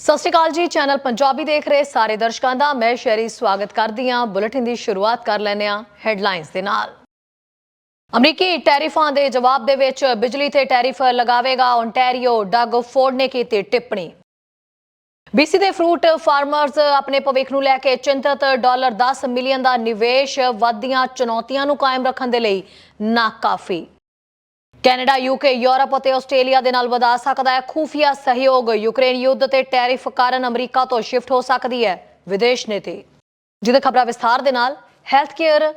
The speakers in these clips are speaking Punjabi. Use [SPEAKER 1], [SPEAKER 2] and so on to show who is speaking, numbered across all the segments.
[SPEAKER 1] ਸਤਿ ਸ਼੍ਰੀ ਅਕਾਲ ਜੀ, ਚੈਨਲ ਪੰਜਾਬੀ ਦੇਖ ਰਹੇ ਸਾਰੇ ਦਰਸ਼ਕਾਂ ਦਾ। ਮੈਂ ਸ਼ੈਰੀ ਸਵਾਗਤ ਕਰਦੀ ਹਾਂ। ਬੁਲੇਟਿਨ ਦੀ ਸ਼ੁਰੂਆਤ ਕਰ ਲੈਂਦੇ ਹਾਂ ਹੈਡਲਾਈਨਸ ਦੇ ਨਾਲ। ਅਮਰੀਕੀ ਟੈਰਿਫਾਂ ਦੇ ਜਵਾਬ ਦੇ ਵਿੱਚ ਬਿਜਲੀ ਤੇ ਟੈਰਿਫ ਲਗਾਵੇਗਾ। ਓਨਟਾਰੀਓ ਡਗ ਫੋਰਡ ਨੇ ਕੀਤੀ ਟਿੱਪਣੀ। ਬੀਸੀ ਦੇ ਫਰੂਟ ਫਾਰਮਰਸ ਆਪਣੇ ਭਵਿੱਖ ਨੂੰ ਲੈ ਕੇ ਚਿੰਤਤ। ਡਾਲਰ 10 ਮਿਲੀਅਨ ਦਾ ਨਿਵੇਸ਼। ਵੱਧਦੀਆਂ ਚੁਣੌਤੀਆਂ ਨੂੰ ਕਾਇਮ ਰੱਖਣ ਦੇ ਲਈ ਨਾਕਾਫੀ। ਕੈਨੇਡਾ, ਯੂਕੇ, ਯੂਰਪ ਅਤੇ ਆਸਟ੍ਰੇਲੀਆ ਦੇ ਨਾਲ ਵਧਾ ਸਕਦਾ ਹੈ ਖੂਫੀਆ ਸਹਿਯੋਗ। ਯੂਕਰੇਨ ਯੁੱਧ ਤੇ ਟੈਰਿਫ ਕਾਰਨ ਅਮਰੀਕਾ ਤੋਂ ਸ਼ਿਫਟ ਹੋ ਸਕਦੀ ਹੈ ਵਿਦੇਸ਼ ਨੀਤੀ। ਜਿਹਦੇ ਖਬਰਾਂ ਵਿਸਥਾਰ ਦੇ ਨਾਲ health care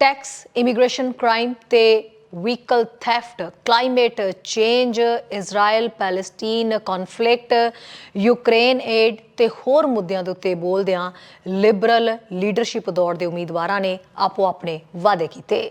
[SPEAKER 1] tax, immigration crime ਤੇ vehicle theft, climate change Israel Palestine conflict, Ukraine aid ਤੇ ਹੋਰ ਮੁੱਦਿਆਂ ਦੇ ਉੱਤੇ ਬੋਲਦਿਆਂ ਲਿਬਰਲ ਲੀਡਰਸ਼ਿਪ ਦੌੜ ਦੇ ਉਮੀਦਵਾਰਾਂ ਨੇ ਆਪੋ ਆਪਣੇ ਵਾਅਦੇ ਕੀਤੇ।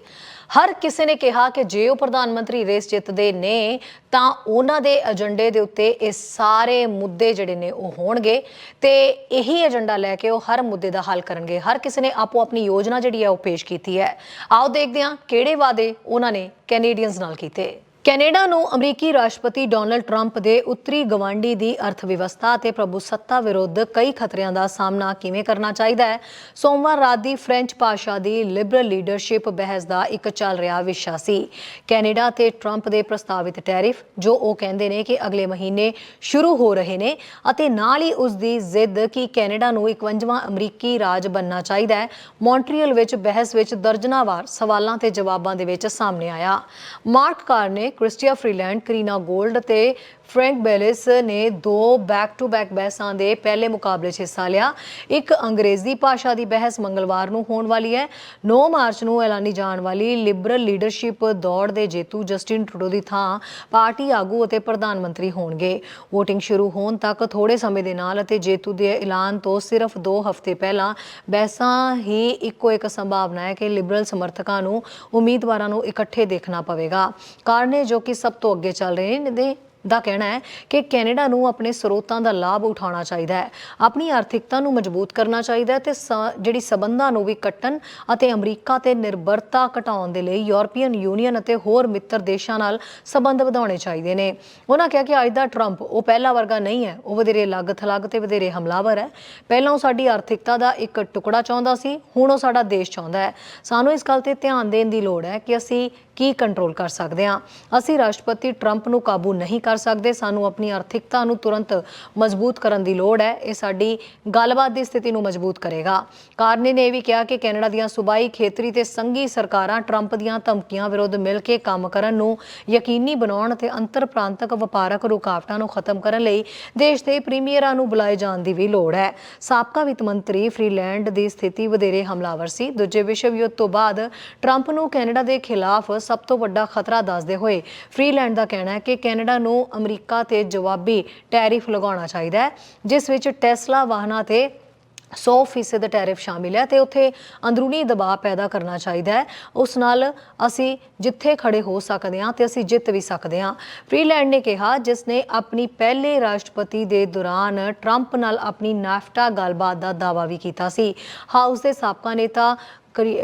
[SPEAKER 1] ਹਰ ਕਿਸੇ ਨੇ ਕਿਹਾ ਕਿ ਜੇ ਉਹ ਪ੍ਰਧਾਨ ਮੰਤਰੀ ਰੇਸ ਜਿੱਤਦੇ ਨੇ, ਤਾਂ ਉਹਨਾਂ ਦੇ ਏਜੰਡੇ ਦੇ ਉੱਤੇ ਇਹ ਸਾਰੇ ਮੁੱਦੇ ਜਿਹੜੇ ਨੇ ਉਹ ਹੋਣਗੇ ਤੇ ਇਹੀ ਏਜੰਡਾ ਲੈ ਕੇ ਉਹ ਹਰ ਮੁੱਦੇ ਦਾ ਹੱਲ ਕਰਨਗੇ। ਹਰ ਕਿਸੇ ਨੇ ਆਪੋ ਆਪਣੀ ਯੋਜਨਾ ਜਿਹੜੀ ਹੈ ਉਹ ਪੇਸ਼ ਕੀਤੀ ਹੈ। ਆਓ ਦੇਖਦੇ ਹਾਂ ਕਿਹੜੇ ਵਾਅਦੇ ਉਹਨਾਂ ਨੇ ਕੈਨੇਡੀਅਨਸ ਨਾਲ ਕੀਤੇ। ਕੈਨੇਡਾ ਨੂੰ ਅਮਰੀਕੀ ਰਾਸ਼ਟਰਪਤੀ ਡੋਨਲਡ ਟਰੰਪ ਦੇ ਉੱਤਰੀ ਗਵਾਂਢੀ ਦੀ ਅਰਥ ਵਿਵਸਥਾ ਅਤੇ ਪ੍ਰਭੂਸੱਤਾ ਵਿਰੁੱਧ ਕਈ ਖਤਰਿਆਂ ਦਾ ਸਾਹਮਣਾ ਕਿਵੇਂ ਕਰਨਾ ਚਾਹੀਦਾ ਹੈ? ਸੋਮਵਾਰ ਰਾਤ ਦੀ ਫ੍ਰੈਂਚ ਭਾਸ਼ਾ ਦੀ ਲਿਬਰਲ ਲੀਡਰਸ਼ਿਪ ਬਹਿਸ ਦਾ ਇੱਕ ਚੱਲ ਰਿਹਾ ਵਿਸ਼ਾ ਸੀ। ਕੈਨੇਡਾ ਤੇ ਟਰੰਪ ਦੇ ਪ੍ਰਸਤਾਵਿਤ ਟੈਰਿਫ, ਜੋ ਉਹ ਕਹਿੰਦੇ ਨੇ ਕਿ ਅਗਲੇ ਮਹੀਨੇ ਸ਼ੁਰੂ ਹੋ ਰਹੇ ਨੇ, ਅਤੇ ਨਾਲ ਹੀ ਉਸ ਦੀ ਜ਼ਿੱਦ ਕਿ ਕੈਨੇਡਾ ਨੂੰ 51ਵਾਂ ਅਮਰੀਕੀ ਰਾਜ ਬਣਨਾ ਚਾਹੀਦਾ ਹੈ, ਮੌਂਟਰੀਅਲ ਵਿੱਚ ਬਹਿਸ ਵਿੱਚ ਦਰਜਨਾਵਾਰ ਸਵਾਲਾਂ ਤੇ ਜਵਾਬਾਂ ਦੇ ਵਿੱਚ ਸਾਹਮਣੇ ਆਇਆ। ਮਾਰਕ ਕਾਰ ਨੇ ਕ੍ਰਿਸਟੀਆ ਫ੍ਰੀਲੈਂਡ ਕਰੀਨਾ ਗੋਲਡ ਤੇ ਫ੍ਰੈਂਕ ਬੈਲਿਸ ਨੇ ਦੋ ਬੈਕ ਟੂ ਬੈਕ ਬਹਿਸਾਂ ਦੇ ਪਹਿਲੇ ਮੁਕਾਬਲੇ 'ਚ ਹਿੱਸਾ ਲਿਆ। ਇੱਕ ਅੰਗਰੇਜ਼ੀ ਭਾਸ਼ਾ ਦੀ ਬਹਿਸ ਮੰਗਲਵਾਰ ਨੂੰ ਹੋਣ ਵਾਲੀ ਹੈ। 9 ਮਾਰਚ ਨੂੰ ਐਲਾਨੀ ਜਾਣ ਵਾਲੀ ਲਿਬਰਲ ਲੀਡਰਸ਼ਿਪ ਦੌੜ ਦੇ ਜੇਤੂ ਜਸਟਿਨ ਟਰੂਡੋ ਦੀ ਥਾਂ ਪਾਰਟੀ ਆਗੂ ਅਤੇ ਪ੍ਰਧਾਨ ਮੰਤਰੀ ਹੋਣਗੇ। VOTING ਸ਼ੁਰੂ ਹੋਣ ਤੱਕ ਥੋੜੇ ਸਮੇਂ ਦੇ ਨਾਲ ਅਤੇ ਜੇਤੂ ਦੇ ਐਲਾਨ ਤੋਂ ਸਿਰਫ 2 ਹਫ਼ਤੇ ਪਹਿਲਾਂ ਬਹਿਸਾਂ ਹੀ ਇੱਕੋ ਇੱਕ ਸੰਭਾਵਨਾ ਹੈ ਕਿ ਲਿਬਰਲ ਸਮਰਥਕਾਂ ਨੂੰ ਉਮੀਦਵਾਰਾਂ ਨੂੰ ਇਕੱਠੇ ਦੇਖਣਾ ਪਵੇਗਾ। ਕਾਰਨੇ ਜੋ ਕਿ ਸਭ ਤੋਂ ਅੱਗੇ ਚੱਲ ਰਹੇ ਨੇ ਦਾ ਕਹਿਣਾ ਹੈ ਕਿ ਕੈਨੇਡਾ ਨੂੰ ਆਪਣੇ ਸਰੋਤਾਂ ਦਾ ਲਾਭ ਉਠਾਉਣਾ ਚਾਹੀਦਾ ਹੈ। ਆਪਣੀ ਆਰਥਿਕਤਾ ਨੂੰ ਮਜ਼ਬੂਤ ਕਰਨਾ ਚਾਹੀਦਾ ਹੈ ਤੇ ਸ- ਜਿਹੜੀ ਸਬੰਧਾਂ ਨੂੰ ਵੀ ਕੱਟਣ ਅਤੇ ਅਮਰੀਕਾ ਤੇ ਨਿਰਭਰਤਾ ਘਟਾਉਣ ਦੇ ਲਈ ਯੂਰਪੀਅਨ ਯੂਨੀਅਨ ਅਤੇ ਹੋਰ ਮਿੱਤਰ ਦੇਸ਼ਾਂ ਨਾਲ ਸਬੰਧ ਵਧਾਉਣੇ ਚਾਹੀਦੇ ਨੇ। ਉਹਨਾਂ ਕਿਹਾ ਕਿ ਅੱਜ ਦਾ ਟਰੰਪ ਉਹ ਪਹਿਲਾ ਵਰਗਾ ਨਹੀਂ ਹੈ। ਉਹ ਵਧੇਰੇ ਅਲੱਗ ਥਲੱਗ ਤੇ ਵਧੇਰੇ ਹਮਲਾਵਰ ਹੈ। ਪਹਿਲਾਂ ਉਹ ਸਾਡੀ ਆਰਥਿਕਤਾ ਦਾ ਇੱਕ ਟੁਕੜਾ ਚਾਹੁੰਦਾ ਸੀ, ਹੁਣ ਉਹ ਸਾਡਾ ਦੇਸ਼ ਚਾਹੁੰਦਾ ਹੈ। ਸਾਨੂੰ ਇਸ ਗੱਲ ਤੇ ਧਿਆਨ ਦੇਣ ਦੀ ਲੋੜ ਹੈ ਕਿ ਅਸੀਂ ਕੀ ਕੰਟਰੋਲ ਕਰ ਸਕਦੇ ਹਾਂ? ਅਸੀਂ ਰਾਸ਼ਟਰਪਤੀ ਟਰੰਪ ਨੂੰ ਕਾਬੂ ਨਹੀਂ ਕਰ ਸਕਦੇ। ਸਾਨੂੰ ਆਪਣੀ ਆਰਥਿਕਤਾ ਨੂੰ ਤੁਰੰਤ ਮਜ਼ਬੂਤ ਕਰਨ ਦੀ ਲੋੜ ਹੈ। ਇਹ ਸਾਡੀ ਗੱਲਬਾਤ ਦੀ ਸਥਿਤੀ ਨੂੰ ਮਜ਼ਬੂਤ ਕਰੇਗਾ। ਕਾਰਨੇ ਨੇ ਇਹ ਵੀ ਕਿਹਾ ਕਿ ਕੈਨੇਡਾ ਦੀਆਂ ਸੂਬਾਈ ਖੇਤਰੀ ਤੇ ਸੰਘੀ ਸਰਕਾਰਾਂ ਟਰੰਪ ਦੀਆਂ ਧਮਕੀਆਂ ਵਿਰੁੱਧ ਮਿਲ ਕੇ ਕੰਮ ਕਰਨ ਨੂੰ ਯਕੀਨੀ ਬਣਾਉਣ ਅਤੇ ਅੰਤਰ ਪ੍ਰਾਂਤਕ ਵਪਾਰਕ ਰੁਕਾਵਟਾਂ ਨੂੰ ਖਤਮ ਕਰਨ ਲਈ ਦੇਸ਼ ਦੇ ਪ੍ਰੀਮੀਅਰਾਂ ਨੂੰ ਬੁਲਾਏ ਜਾਣ ਦੀ ਵੀ ਲੋੜ ਹੈ। ਸਾਬਕਾ ਵਿੱਤ ਮੰਤਰੀ ਫ੍ਰੀਲੈਂਡ ਦੀ ਸਥਿਤੀ ਵਧੇਰੇ ਹਮਲਾਵਰ ਸੀ। ਦੂਜੇ ਵਿਸ਼ਵ ਯੁੱਧ ਤੋਂ ਬਾਅਦ ਟਰੰਪ ਨੂੰ ਕੈਨੇਡਾ ਦੇ ਖਿਲਾਫ ਸਭ ਤੋਂ ਵੱਡਾ ਖਤਰਾ ਦੱਸਦੇ ਹੋਏ ਫ੍ਰੀਲੈਂਡ ਦਾ ਕਹਿਣਾ ਹੈ ਕਿ ਕੈਨੇਡਾ ਨੂੰ ਅਮਰੀਕਾ ਤੇ ਜਵਾਬੀ ਟੈਰਿਫ ਲਗਾਉਣਾ ਚਾਹੀਦਾ ਹੈ, ਜਿਸ ਵਿੱਚ ਟੈਸਲਾ ਵਾਹਨਾਂ ਤੇ 100% ਟੈਰਿਫ ਸ਼ਾਮਿਲ ਹੈ ਤੇ ਉੱਥੇ ਅੰਦਰੂਨੀ ਦਬਾਅ ਪੈਦਾ ਕਰਨਾ ਚਾਹੀਦਾ ਹੈ। ਉਸ ਨਾਲ ਅਸੀਂ ਜਿੱਥੇ ਖੜੇ ਹੋ ਸਕਦੇ ਹਾਂ ਤੇ ਅਸੀਂ ਜਿੱਤ ਵੀ ਸਕਦੇ ਹਾਂ। ਫ੍ਰੀਲੈਂਡ ਨੇ ਕਿਹਾ, ਜਿਸ ਨੇ ਆਪਣੀ ਪਹਿਲੇ ਰਾਸ਼ਟਰਪਤੀ ਦੇ ਦੌਰਾਨ ਟਰੰਪ ਨਾਲ ਆਪਣੀ ਨਾਫਟਾ ਗੱਲਬਾਤ ਦਾ ਦਾਅਵਾ ਵੀ ਕੀਤਾ ਸੀ। ਹਾਊਸ ਦੇ ਸਾਬਕਾ ਨੇਤਾ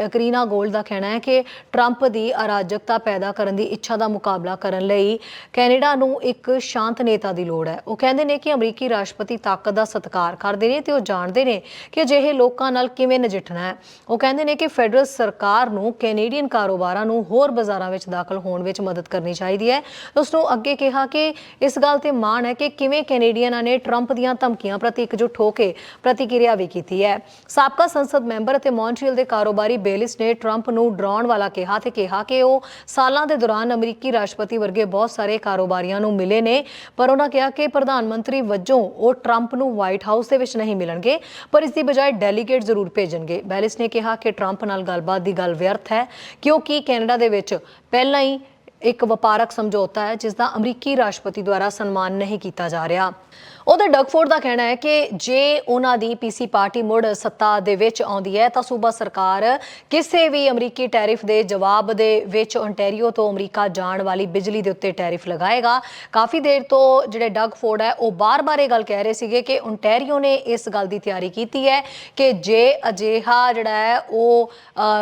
[SPEAKER 1] ਕਰੀਨਾ ਗੋਲਡ ਦਾ ਕਹਿਣਾ ਹੈ ਕਿ ਟਰੰਪ ਦੀ ਅਰਾਜਕਤਾ ਪੈਦਾ ਕਰਨ ਦੀ ਇੱਛਾ ਦਾ ਮੁਕਾਬਲਾ ਕਰਨ ਲਈ ਕੈਨੇਡਾ ਨੂੰ ਇੱਕ ਸ਼ਾਂਤ ਨੇਤਾ ਦੀ ਲੋੜ ਹੈ। ਉਹ ਕਹਿੰਦੇ ਨੇ ਕਿ ਅਮਰੀਕੀ ਰਾਸ਼ਟਰਪਤੀ ਤਾਕਤ ਦਾ ਸਤਿਕਾਰ ਕਰਦੇ ਨੇ ਤੇ ਉਹ ਜਾਣਦੇ ਨੇ ਕਿ ਅਜਿਹੇ ਲੋਕਾਂ ਨਾਲ ਕਿਵੇਂ ਨਜਿੱਠਣਾ ਹੈ। ਉਹ ਕਹਿੰਦੇ ਨੇ ਕਿ ਫੈਡਰਲ ਸਰਕਾਰ ਨੂੰ ਕੈਨੇਡੀਅਨ ਕਾਰੋਬਾਰਾਂ ਨੂੰ ਹੋਰ ਬਾਜ਼ਾਰਾਂ ਵਿੱਚ ਦਾਖਲ ਹੋਣ ਵਿੱਚ ਮਦਦ ਕਰਨੀ ਚਾਹੀਦੀ ਹੈ। ਉਸ ਨੂੰ ਅੱਗੇ ਕਿਹਾ ਕਿ ਇਸ ਗੱਲ ਤੇ ਮਾਣ ਹੈ ਕਿ ਕਿਵੇਂ ਕੈਨੇਡੀਅਨਾਂ ਨੇ ਟਰੰਪ ਦੀਆਂ ਧਮਕੀਆਂ ਪ੍ਰਤੀ ਇਕਜੁੱਟ ਹੋ ਕੇ ਪ੍ਰਤੀਕਿਰਿਆ ਵੀ ਕੀਤੀ ਹੈ। ਸਾਬਕਾ ਸੰਸਦ ਮੈਂਬਰ ਅਤੇ ਮੌਂਟਰੀਅਲ ਦੇ ਕਾਰੋਬਾਰ ਬੇਲਿਸ ਨੇ ਟਰੰਪ ਨੂੰ ਡਰਾਉਣ ਵਾਲਾ ਕਿਹਾ ਤੇ ਕਿਹਾ ਕਿ ਉਹ ਸਾਲਾਂ ਦੇ ਦੌਰਾਨ ਅਮਰੀਕੀ ਰਾਸ਼ਟਰਪਤੀ ਵਰਗੇ ਬਹੁਤ ਸਾਰੇ ਕਾਰੋਬਾਰੀਆਂ ਨੂੰ ਮਿਲੇ ਨੇ, ਪਰ ਉਹਨਾਂ ਕਿਹਾ ਕਿ ਪ੍ਰਧਾਨ ਮੰਤਰੀ ਵਜੋਂ ਉਹ ਟਰੰਪ ਨੂੰ ਵਾਈਟ ਹਾਊਸ ਦੇ ਵਿੱਚ ਨਹੀਂ ਮਿਲਣਗੇ, ਪਰ ਇਸ ਦੀ ਬਜਾਏ ਡੈਲੀਗੇਟ ਜ਼ਰੂਰ ਭੇਜਣਗੇ। ਬੈਲਿਸ ਨੇ ਕਿਹਾ ਕਿ ਟਰੰਪ ਨਾਲ ਗੱਲਬਾਤ ਦੀ ਗੱਲ ਵਿਅਰਥ ਹੈ, ਕਿਉਂਕਿ ਕੈਨੇਡਾ ਦੇ ਵਿੱਚ ਪਹਿਲਾਂ ਹੀ ਇੱਕ ਵਪਾਰਕ ਸਮਝੌਤਾ ਹੈ, ਜਿਸ ਦਾ ਅਮਰੀਕੀ ਰਾਸ਼ਟਰਪਤੀ ਦੁਆਰਾ ਸਨਮਾਨ ਨਹੀਂ ਕੀਤਾ ਜਾ ਰਿਹਾ। ਉਹਦੇ ਡਗਫੋਰਡ ਦਾ ਕਹਿਣਾ ਹੈ ਕਿ ਜੇ ਉਹਨਾਂ ਦੀ ਪੀਸੀ ਪਾਰਟੀ ਮੁੜ ਸੱਤਾ ਦੇ ਵਿੱਚ ਆਉਂਦੀ ਹੈ, ਤਾਂ ਸੂਬਾ ਸਰਕਾਰ ਕਿਸੇ ਵੀ ਅਮਰੀਕੀ ਟੈਰਿਫ ਦੇ ਜਵਾਬ ਦੇ ਵਿੱਚ ਓਨਟਾਰੀਓ ਤੋਂ ਅਮਰੀਕਾ ਜਾਣ ਵਾਲੀ ਬਿਜਲੀ ਦੇ ਉੱਤੇ ਟੈਰਿਫ ਲਗਾਏਗਾ। ਕਾਫੀ ਦੇਰ ਤੋਂ ਜਿਹੜੇ ਡਗਫੋਰਡ ਹੈ, ਉਹ ਬਾਰ-ਬਾਰ ਇਹ ਗੱਲ ਕਹਿ ਰਹੇ ਸੀਗੇ ਕਿ ਓਨਟਾਰੀਓ ਨੇ ਇਸ ਗੱਲ ਦੀ ਤਿਆਰੀ ਕੀਤੀ ਹੈ ਕਿ ਜੇ ਅਜਿਹਾ ਜਿਹੜਾ ਹੈ, ਉਹ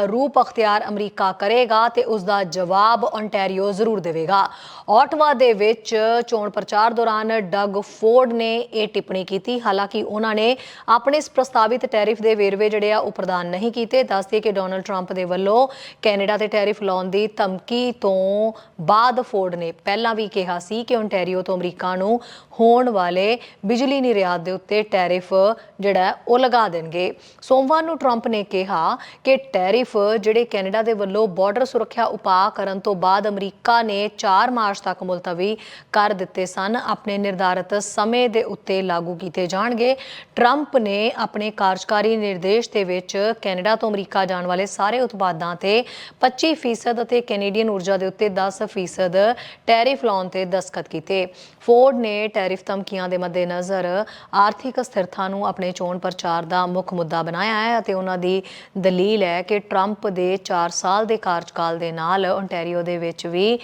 [SPEAKER 1] ਰੂਪ ਅਖਤਿਆਰ ਅਮਰੀਕਾ ਕਰੇਗਾ ਤੇ ਉਸ ਦਾ ਜਵਾਬ ਓਨਟਾਰੀਓ ਜ਼ਰੂਰ ਦੇਵੇਗਾ। ਆਟਵਾ ਦੇ ਵਿੱਚ ਚੋਣ ਪ੍ਰਚਾਰ ਦੌਰਾਨ ਡਗ ਫੋਰਡ ਨੇ ਇਹ ਟਿੱਪਣੀ ਕੀਤੀ। ਹਾਲਾਂਕਿ ਉਹਨਾਂ ਨੇ ਆਪਣੇ ਇਸ ਪ੍ਰਸਤਾਵਿਤ ਟੈਰਿਫ ਦੇ ਵੇਰਵੇ ਜਿਹੜੇ ਆ, ਉਹ ਪ੍ਰਦਾਨ ਨਹੀਂ ਕੀਤੇ। ਦੱਸਦੇ ਕਿ ਡੋਨਲਡ ਟਰੰਪ ਦੇ ਵੱਲੋਂ ਕੈਨੇਡਾ ਤੇ ਟੈਰਿਫ ਲਾਉਣ ਦੀ ਧਮਕੀ ਤੋਂ ਬਾਅਦ ਫੋਰਡ ਨੇ ਪਹਿਲਾਂ ਵੀ ਕਿਹਾ ਸੀ ਕਿ ਓਨਟਾਰੀਓ ਤੋਂ ਅਮਰੀਕਾ ਨੂੰ ਹੋਣ ਵਾਲੇ ਬਿਜਲੀ ਨਿਰਯਾਤ ਦੇ ਉੱਤੇ ਟੈਰਿਫ ਜਿਹੜਾ, ਉਹ ਲਗਾ ਦੇਣਗੇ। ਸੋਮਵਾਰ ਨੂੰ ਟਰੰਪ ਨੇ ਕਿਹਾ ਕਿ ਟੈਰਿਫ ਜਿਹੜੇ ਕੈਨੇਡਾ ਦੇ ਵੱਲੋਂ ਬਾਰਡਰ ਸੁਰੱਖਿਆ ਉਪਾਅ ਕਰਨ ਤੋਂ ਬਾਅਦ ਅਮਰੀਕਾ ਨੇ 4 ਮਾਰਚ ਤੱਕ ਮੁਲਤਵੀ ਕਰ ਦਿੱਤੇ ਸਨ। ਆਪਣੇ ਨਿਰਧਾਰਤ ਸਮੇਂ ਦੇ ਉੱਤੇ ਲਾਗੂ ਕੀਤੇ ਜਾਣਗੇ। ਟਰੰਪ ਨੇ ਆਪਣੇ ਕਾਰਜਕਾਰੀ ਨਿਰਦੇਸ਼ ਦੇ ਵਿੱਚ ਕੈਨੇਡਾ ਤੋਂ ਅਮਰੀਕਾ ਜਾਣ ਵਾਲੇ ਸਾਰੇ ਉਤਪਾਦਾਂ ਤੇ 25% ਅਤੇ ਕੈਨੇਡੀਅਨ ਊਰਜਾ ਦੇ ਉੱਤੇ 10% ਟੈਰਿਫ ਲਾਉਣ ਤੇ ਦਸਤਖਤ ਕੀਤੇ। ਫੋਰਡ ਨੇ ਟੈਰਿਫ ਧਮਕੀਆਂ ਦੇ ਮੱਦੇਨਜ਼ਰ ਆਰਥਿਕ ਸਥਿਰਤਾ ਨੂੰ ਆਪਣੇ ਚੋਣ ਪ੍ਰਚਾਰ ਦਾ ਮੁੱਖ ਮੁੱਦਾ ਬਣਾਇਆ ਹੈ ਅਤੇ ਉਹਨਾਂ ਦੀ ਦਲੀਲ ਹੈ ਕਿ ਟਰੰਪ ਦੇ 4 ਸਾਲ ਦੇ ਕਾਰਜਕਾਲ ਦੇ ਨਾਲ ਓਨਟਾਰੀਓ ਦੇ ਵਿੱਚ ਵੀ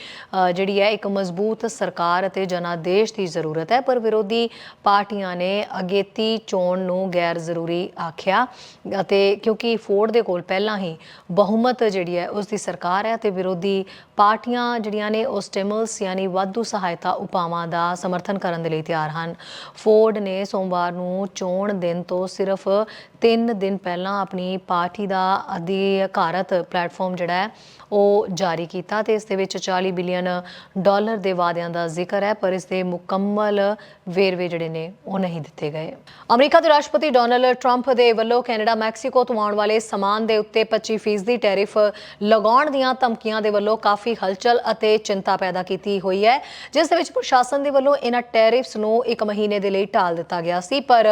[SPEAKER 1] ਜਿਹੜੀ ਹੈ ਇੱਕ ਮਜ਼ਬੂਤ ਸਰਕਾਰ ਅਤੇ ਜਨਾਦੇਸ਼ ਦੀ ਜ਼ਰੂਰਤ ਹੈ। ਪਰ ਵਿਰੋਧੀ ਪਾਰਟੀਆਂ ਨੇ ਅਗੇਤੀ ਚੋਣ ਨੂੰ ਗੈਰ ਜ਼ਰੂਰੀ ਆਖਿਆ ਅਤੇ ਕਿਉਂਕਿ ਫੋਰਡ ਦੇ ਕੋਲ ਪਹਿਲਾਂ ਹੀ ਬਹੁਮਤ ਜਿਹੜੀ ਹੈ ਉਸ ਦੀ ਸਰਕਾਰ ਹੈ ਤੇ ਵਿਰੋਧੀ ਪਾਰਟੀਆਂ ਜਿਹੜੀਆਂ ਨੇ ਉਹ ਸਟਿਮਲਸ ਯਾਨੀ ਵਾਧੂ ਸਹਾਇਤਾ ਉਪਾਵਾਂ ਦਾ ਸਮਰਥਨ ਕਰਨ ਦੇ ਲਈ ਤਿਆਰ ਹਨ। ਫੋਰਡ ਨੇ ਸੋਮਵਾਰ ਨੂੰ ਚੋਣ ਦਿਨ ਤੋਂ ਸਿਰਫ 3 ਦਿਨ ਪਹਿਲਾਂ ਆਪਣੀ ਪਾਰਟੀ ਦਾ ਅਧਿਕਾਰਤ ਪਲੇਟਫਾਰਮ ਜਿਹੜਾ ਹੈ, ਉਹ ਜਾਰੀ ਕੀਤਾ ਤੇ ਇਸ ਦੇ ਵਿੱਚ 40 ਬਿਲੀਅਨ ਡਾਲਰ ਦੇ ਵਾਅਦਿਆਂ ਦਾ ਜ਼ਿਕਰ ਹੈ, ਪਰ ਇਸ ਦੇ ਮੁਕੰਮਲ ਵੇਰਵੇ ਜਿਹੜੇ ਨੇ, ਉਹ ਨਹੀਂ ਦਿੱਤੇ ਗਏ। ਅਮਰੀਕਾ ਦੇ ਰਾਸ਼ਟਰਪਤੀ ਡੋਨਲਡ ਟਰੰਪ ਦੇ ਵੱਲੋਂ ਕੈਨੇਡਾ, ਮੈਕਸੀਕੋ ਤੋਂ ਆਉਣ ਵਾਲੇ ਸਮਾਨ ਦੇ ਉੱਤੇ 25% ਦੀ ਟੈਰਿਫ ਲਗਾਉਣ ਦੀਆਂ ਧਮਕੀਆਂ ਦੇ ਵੱਲੋਂ ਕਾਫੀ ਹਲਚਲ ਅਤੇ ਚਿੰਤਾ ਪੈਦਾ ਕੀਤੀ ਹੋਈ ਹੈ, ਜਿਸ ਦੇ ਵਿੱਚ ਪ੍ਰਸ਼ਾਸਨ ਦੇ ਵੱਲੋਂ ਇਹਨਾਂ ਟੈਰਿਫਸ ਨੂੰ ਇੱਕ ਮਹੀਨੇ ਦੇ ਲਈ ਟਾਲ ਦਿੱਤਾ ਗਿਆ ਸੀ, ਪਰ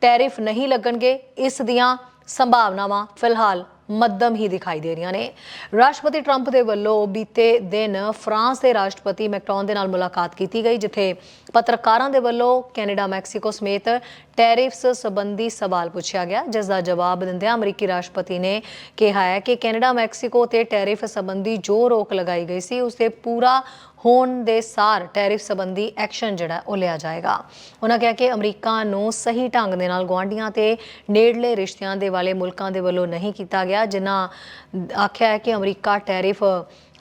[SPEAKER 1] ਟੈਰਿਫ ਨਹੀਂ ਲੱਗਣਗੇ ਇਸ ਦੀਆਂ ਸੰਭਾਵਨਾਵਾਂ ਫਿਲਹਾਲ ਮੱਧਮ ਹੀ ਦਿਖਾਈ ਦੇ ਰਹੀਆਂ ਨੇ। ਰਾਸ਼ਟਰਪਤੀ ਟਰੰਪ ਦੇ ਵੱਲੋਂ ਬੀਤੇ ਦਿਨ ਫਰਾਂਸ ਦੇ ਰਾਸ਼ਟਰਪਤੀ ਮੈਕਰੋਨ ਦੇ ਨਾਲ ਮੁਲਾਕਾਤ ਕੀਤੀ ਗਈ, ਜਿੱਥੇ ਪੱਤਰਕਾਰਾਂ ਦੇ ਵੱਲੋਂ ਕੈਨੇਡਾ, ਮੈਕਸੀਕੋ ਸਮੇਤ ਟੈਰਿਫਸ ਸੰਬੰਧੀ ਸਵਾਲ ਪੁੱਛਿਆ ਗਿਆ, ਜਿਸ ਦਾ ਜਵਾਬ ਦਿੰਦਿਆਂ ਅਮਰੀਕੀ ਰਾਸ਼ਟਰਪਤੀ ਨੇ ਕਿਹਾ ਹੈ ਕਿ ਕੈਨੇਡਾ, ਮੈਕਸੀਕੋ ਤੇ ਟੈਰਿਫ ਸੰਬੰਧੀ ਜੋ ਰੋਕ ਲਗਾਈ ਗਈ ਸੀ, ਉਸ ਤੇ ਪੂਰਾ ਹੋਣ ਦੇ ਸਾਰ ਟੈਰਿਫ ਸੰਬੰਧੀ ਐਕਸ਼ਨ ਜਿਹੜਾ ਉਹ ਲਿਆ ਜਾਏਗਾ। ਉਹਨਾਂ ਕਿਹਾ ਕਿ ਅਮਰੀਕਾ ਨੂੰ ਸਹੀ ਢੰਗ ਦੇ ਨਾਲ ਗੁਆਂਢੀਆਂ ਤੇ ਨੇੜਲੇ ਰਿਸ਼ਤਿਆਂ ਦੇ ਵਾਲੇ ਮੁਲਕਾਂ ਦੇ ਵੱਲੋਂ ਨਹੀਂ ਕੀਤਾ ਗਿਆ, ਜਿਨ੍ਹਾਂ ਆਖਿਆ ਹੈ ਕਿ ਅਮਰੀਕਾ ਟੈਰਿਫ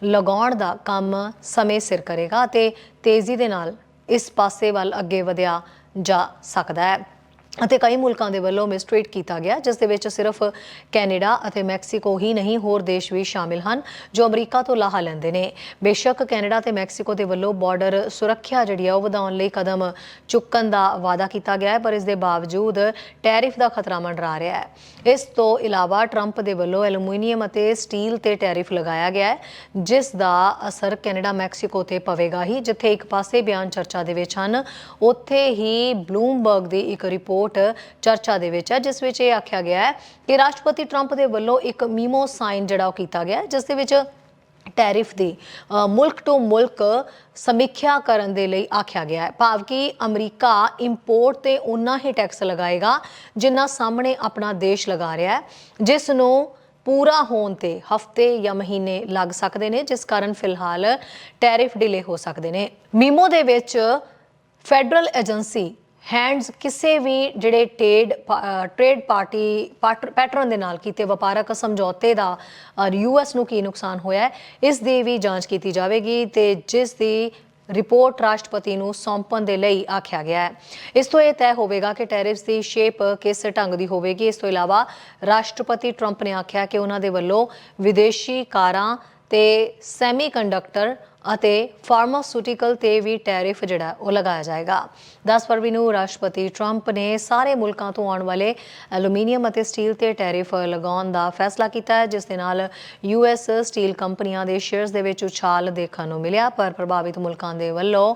[SPEAKER 1] ਲਗਾਉਣ ਦਾ ਕੰਮ ਸਮੇਂ ਸਿਰ ਕਰੇਗਾ ਤੇ ਤੇਜ਼ੀ ਦੇ ਨਾਲ ਇਸ ਪਾਸੇ ਵੱਲ ਅੱਗੇ ਵਧਿਆ ਜਾ ਸਕਦਾ ਹੈ। ਅਤੇ ਕਈ ਮੁਲਕਾਂ ਦੇ ਵੱਲੋਂ ਮਿਸਟ੍ਰੀਟ ਕੀਤਾ ਗਿਆ, ਜਿਸ ਦੇ ਵਿੱਚ ਸਿਰਫ ਕੈਨੇਡਾ ਅਤੇ ਮੈਕਸੀਕੋ ਹੀ ਨਹੀਂ, ਹੋਰ ਦੇਸ਼ ਵੀ ਸ਼ਾਮਿਲ ਹਨ ਜੋ ਅਮਰੀਕਾ ਤੋਂ ਲਾਹਾ ਲੈਂਦੇ ਨੇ। ਬੇਸ਼ੱਕ ਕੈਨੇਡਾ ਤੇ ਮੈਕਸੀਕੋ ਦੇ ਵੱਲੋਂ ਬਾਰਡਰ ਸੁਰੱਖਿਆ ਜਿਹੜੀ ਆ, ਉਹ ਵਧਾਉਣ ਲਈ ਕਦਮ ਚੁੱਕਣ ਦਾ ਵਾਅਦਾ ਕੀਤਾ ਗਿਆ ਹੈ, ਪਰ ਇਸ ਦੇ ਬਾਵਜੂਦ ਟੈਰਿਫ ਦਾ ਖਤਰਾ ਮੰਡਰਾ ਰਿਹਾ ਹੈ। ਇਸ ਤੋਂ ਇਲਾਵਾ ਟਰੰਪ ਦੇ ਵੱਲੋਂ ਐਲੂਮੀਨੀਅਮ ਅਤੇ ਸਟੀਲ ਤੇ ਟੈਰਿਫ ਲਗਾਇਆ ਗਿਆ ਹੈ, ਜਿਸ ਦਾ ਅਸਰ ਕੈਨੇਡਾ, ਮੈਕਸੀਕੋ ਤੇ ਪਵੇਗਾ ਹੀ, ਜਿੱਥੇ ਇੱਕ ਪਾਸੇ ਬਿਆਨ ਚਰਚਾ ਦੇ ਵਿੱਚ ਹਨ, ਉੱਥੇ ਹੀ ਬਲੂਮਬਰਗ ਦੀ ਇੱਕ ਰਿਪੋਰਟ ਚਰਚਾ ਦੇ ਵਿੱਚ ਹੈ, ਜਿਸ ਵਿੱਚ ਇਹ ਆਖਿਆ ਗਿਆ ਹੈ ਕਿ ਰਾਸ਼ਟਰਪਤੀ ਟਰੰਪ ਦੇ ਵੱਲੋਂ ਇੱਕ ਮੀਮੋ ਸਾਈਨ ਜਿਹੜਾ ਉਹ ਕੀਤਾ ਗਿਆ ਜਿਸ ਦੇ ਵਿੱਚ ਟੈਰਿਫ ਦੀ ਮੁਲਕ ਤੋਂ ਮੁਲਕ ਸਮੀਖਿਆ ਕਰਨ ਦੇ ਲਈ ਆਖਿਆ ਗਿਆ ਹੈ। ਭਾਵ ਕਿ ਅਮਰੀਕਾ ਇੰਪੋਰਟ ਤੇ ਉਨਾ ਹੀ ਟੈਕਸ ਲਗਾਏਗਾ ਜਿੰਨਾ ਸਾਹਮਣੇ ਆਪਣਾ ਦੇਸ਼ ਲਗਾ ਰਿਹਾ ਹੈ, ਜਿਸ ਨੂੰ ਪੂਰਾ ਹੋਣ ਤੇ ਹਫ਼ਤੇ ਜਾਂ ਮਹੀਨੇ ਲੱਗ ਸਕਦੇ ਨੇ, ਜਿਸ ਕਾਰਨ ਫਿਲਹਾਲ ਟੈਰਿਫ ਡਿਲੇ ਹੋ ਸਕਦੇ ਨੇ। ਮੀਮੋ ਦੇ ਵਿੱਚ ਫੈਡਰਲ ਏਜੰਸੀ ਹੈਂਡਸ ਕਿਸੇ ਵੀ ਜਿਹੜੇ ਟ੍ਰੇਡ ਟ੍ਰੇਡ ਪਾਰਟੀ ਪੈਟਰਨ ਦੇ ਨਾਲ ਕੀਤੇ ਵਪਾਰਕ ਸਮਝੌਤੇ ਦਾ ਯੂਐਸ ਨੂੰ ਕੀ ਨੁਕਸਾਨ ਹੋਇਆ ਇਸ ਦੀ ਵੀ ਜਾਂਚ ਕੀਤੀ ਜਾਵੇਗੀ ਤੇ ਜਿਸ ਦੀ ਰਿਪੋਰਟ ਰਾਸ਼ਟਰਪਤੀ ਨੂੰ ਸੌਂਪਣ ਦੇ ਲਈ ਆਖਿਆ ਗਿਆ ਹੈ। ਇਸ ਤੋਂ ਇਹ ਤੈਅ ਹੋਵੇਗਾ ਕਿ ਟੈਰਿਫਸ ਦੀ ਸ਼ੇਪ ਕਿਸ ਢੰਗ ਦੀ ਹੋਵੇਗੀ। ਇਸ ਤੋਂ ਇਲਾਵਾ ਰਾਸ਼ਟਰਪਤੀ ਟਰੰਪ ਨੇ ਆਖਿਆ ਕਿ ਉਹਨਾਂ ਦੇ ਵੱਲੋਂ ਵਿਦੇਸ਼ੀ ਕਾਰਾਂ ਤੇ ਸੈਮੀਕੰਡਕਟਰ ਅਤੇ ਫਾਰਮਾਸਿਊਟੀਕਲ ਤੇ ਵੀ ਟੈਰਿਫ ਜਿਹੜਾ, ਉਹ ਲਗਾਇਆ ਜਾਏਗਾ। 10 ਫਰਵਰੀ ਨੂੰ ਰਾਸ਼ਟਰਪਤੀ ਟਰੰਪ ਨੇ ਸਾਰੇ ਮੁਲਕਾਂ ਤੋਂ ਆਉਣ ਵਾਲੇ ਐਲੂਮੀਨੀਅਮ ਅਤੇ ਸਟੀਲ ਤੇ ਟੈਰਿਫ ਲਗਾਉਣ ਦਾ ਫੈਸਲਾ ਕੀਤਾ ਹੈ, ਜਿਸ ਦੇ ਨਾਲ ਯੂਐਸ ਸਟੀਲ ਕੰਪਨੀਆਂ ਦੇ ਸ਼ੇਅਰਸ ਦੇ ਵਿੱਚ ਉਛਾਲ ਦੇਖਣ ਨੂੰ ਮਿਲਿਆ, ਪਰ ਪ੍ਰਭਾਵਿਤ ਮੁਲਕਾਂ ਦੇ ਵੱਲੋਂ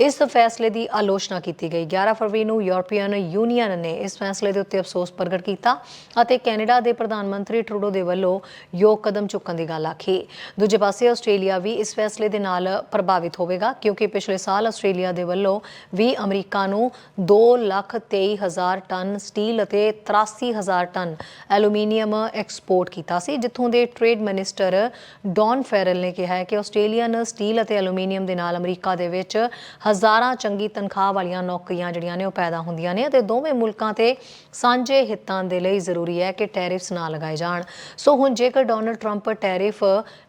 [SPEAKER 1] ਇਸ ਫੈਸਲੇ ਦੀ ਆਲੋਚਨਾ ਕੀਤੀ ਗਈ। 11 ਫਰਵਰੀ ਨੂੰ ਯੂਰਪੀਅਨ ਯੂਨੀਅਨ ਨੇ ਇਸ ਫੈਸਲੇ ਦੇ ਉੱਤੇ ਅਫਸੋਸ ਪ੍ਰਗਟ ਕੀਤਾ ਅਤੇ ਕੈਨੇਡਾ ਦੇ ਪ੍ਰਧਾਨ ਮੰਤਰੀ ਟਰੂਡੋ ਦੇ ਵੱਲੋਂ ਯੋਗ ਕਦਮ ਚੁੱਕਣ ਦੀ ਗੱਲ ਆਖੀ। ਦੂਜੇ ਪਾਸੇ ਆਸਟ੍ਰੇਲੀਆ ਵੀ ਇਸ ਫੈਸਲੇ ਦੇ ਨਾਲ ਪ੍ਰਭਾਵਿਤ ਹੋਵੇਗਾ ਕਿਉਂਕਿ ਪਿਛਲੇ ਸਾਲ ਆਸਟ੍ਰੇਲੀਆ ਦੇ ਵੱਲੋਂ ਵੀ ਅਮਰੀਕਾ ਨੂੰ 2 ਲੱਖ 23 ਹਜ਼ਾਰ ਟਨ ਸਟੀਲ ਅਤੇ 83 ਹਜ਼ਾਰ ਟਨ ਐਲੂਮੀਨੀਅਮ ਐਕਸਪੋਰਟ ਕੀਤਾ ਸੀ, ਜਿੱਥੋਂ ਦੇ ਟ੍ਰੇਡ ਮਿਨਿਸਟਰ ਡੌਨ ਫੈਰਲ ਨੇ ਕਿਹਾ ਹੈ ਕਿ ਆਸਟ੍ਰੇਲੀਅਨ ਸਟੀਲ ਅਤੇ ਐਲੂਮੀਨੀਅਮ ਦੇ ਨਾਲ ਅਮਰੀਕਾ ਦੇ ਵਿੱਚ ਹਜ਼ਾਰਾਂ ਚੰਗੀ ਤਨਖਾਹ ਵਾਲੀਆਂ ਨੌਕਰੀਆਂ ਜਿਹੜੀਆਂ ਨੇ ਉਹ ਪੈਦਾ ਹੁੰਦੀਆਂ ਨੇ ਅਤੇ ਦੋਵੇਂ ਮੁਲਕਾਂ ਤੇ ਸਾਂਝੇ ਹਿੱਤਾਂ ਦੇ ਲਈ ਜ਼ਰੂਰੀ ਹੈ ਕਿ ਟੈਰਿਫਸ ਨਾ ਲਗਾਏ ਜਾਣ। ਸੋ ਹੁਣ ਜੇਕਰ ਡੋਨਲਡ ਟਰੰਪ ਟੈਰਿਫ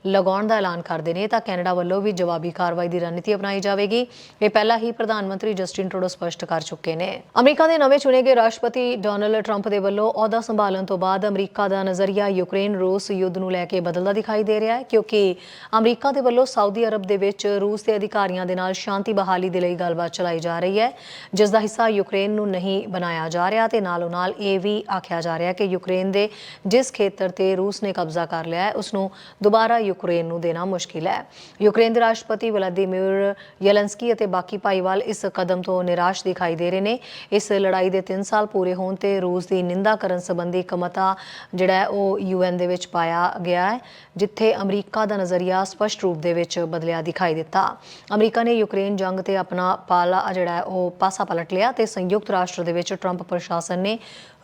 [SPEAKER 1] ਲਗਾਉਣ ਦਾ ਐਲਾਨ ਕਰਦੇ ਨੇ ਤਾਂ ਕੈਨੇਡਾ ਵੱਲੋਂ ਵੀ ਜਵਾਬੀ ਕਾਰਵਾਈ ਦੀ ਰਣਨੀਤੀ ਅਪਣਾਈ ਜਾਵੇਗੀ। ਇਹ ਪਹਿਲਾਂ ਹੀ ਪ੍ਰਧਾਨ ਮੰਤਰੀ ਜਸਟਿਨ ਟਰੂਡੋ ਸਪਸ਼ਟ ਕਰ ਚੁੱਕੇ ਨੇ। ਅਮਰੀਕਾ ਦੇ ਨਵੇਂ ਚੁਣੇ ਗਏ ਰਾਸ਼ਟਰਪਤੀ ਡੋਨਲਡ ਟਰੰਪ ਦੇ ਵੱਲੋਂ ਅਹੁਦਾ ਸੰਭਾਲਣ ਤੋਂ ਬਾਅਦ ਅਮਰੀਕਾ ਦਾ ਨਜ਼ਰੀਆ ਯੂਕਰੇਨ ਰੂਸ ਯੁੱਧ ਨੂੰ ਲੈ ਕੇ ਬਦਲਦਾ ਦਿਖਾਈ ਦੇ ਰਿਹਾ ਹੈ, ਕਿਉਂਕਿ ਅਮਰੀਕਾ ਦੇ ਵੱਲੋਂ ਸਾਊਦੀ ਅਰਬ ਦੇ ਵਿੱਚ ਰੂਸ ਦੇ ਅਧਿਕਾਰੀਆਂ ਦੇ ਨਾਲ ਸ਼ਾਂਤੀ ਬਹਾਲੀ ਦੇ ਲਈ ਗੱਲਬਾਤ ਚਲਾਈ ਜਾ ਰਹੀ ਹੈ ਜਿਸ ਦਾ ਹਿੱਸਾ ਯੂਕਰੇਨ ਨੂੰ ਨਹੀਂ ਬਣਾਇਆ ਜਾ ਰਿਹਾ ਤੇ ਨਾਲੋਂ ਨਾਲ ਇਹ ਵੀ ਆਖਿਆ ਜਾ ਰਿਹਾ ਕਿ ਯੂਕਰੇਨ ਦੇ ਜਿਸ ਖੇਤਰ ਤੇ ਰੂਸ ਨੇ ਕਬਜ਼ਾ ਕਰ ਲਿਆ ਹੈ ਉਸ ਨੂੰ ਦੁਬਾਰਾ ਯੂਕਰੇਨ ਨੂੰ ਦੇਣਾ ਮੁਸ਼ਕਿਲ ਹੈ। ਯੂਕਰੇਨ ਦੇ ਰਾਸ਼ਟਰਪਤੀ ਵਲਾਦੀਮੀਰ ਯੈਲੰਸਕੀ ਅਤੇ ਬਾਕੀ ਭਾਈਵਾਲ ਇਸ ਕਦਮ ਤੋਂ ਨਿਰਾਸ਼ ਦਿਖਾਈ ਦੇ ਰਹੇ ਨੇ। ਇਸ ਲੜਾਈ ਦੇ 3 ਸਾਲ ਪੂਰੇ ਹੋਣ ਤੇ ਰੂਸ ਦੀ ਨਿੰਦਾ ਕਰਨ ਸੰਬੰਧੀ ਕਮਤਾ ਜਿਹੜਾ ਹੈ, ਉਹ ਯੂਐਨ ਦੇ ਵਿੱਚ ਪਾਇਆ ਗਿਆ ਹੈ, ਜਿੱਥੇ ਅਮਰੀਕਾ ਦਾ ਨਜ਼ਰੀਆ ਸਪਸ਼ਟ ਰੂਪ ਦੇ ਵਿੱਚ ਬਦਲਿਆ ਦਿਖਾਈ ਦਿੱਤਾ। ਅਮਰੀਕਾ ਨੇ ਯੂਕਰੇਨ ਜੰਗ ਤੇ ਆਪਣਾ ਪਾਲਾ, ਜਿਹੜਾ ਉਹ ਪਾਸਾ ਪਲਟ ਲਿਆ ਤੇ ਸੰਯੁਕਤ ਰਾਸ਼ਟਰ ਦੇ ਵਿੱਚ ਟਰੰਪ ਪ੍ਰਸ਼ਾਸਨ ਨੇ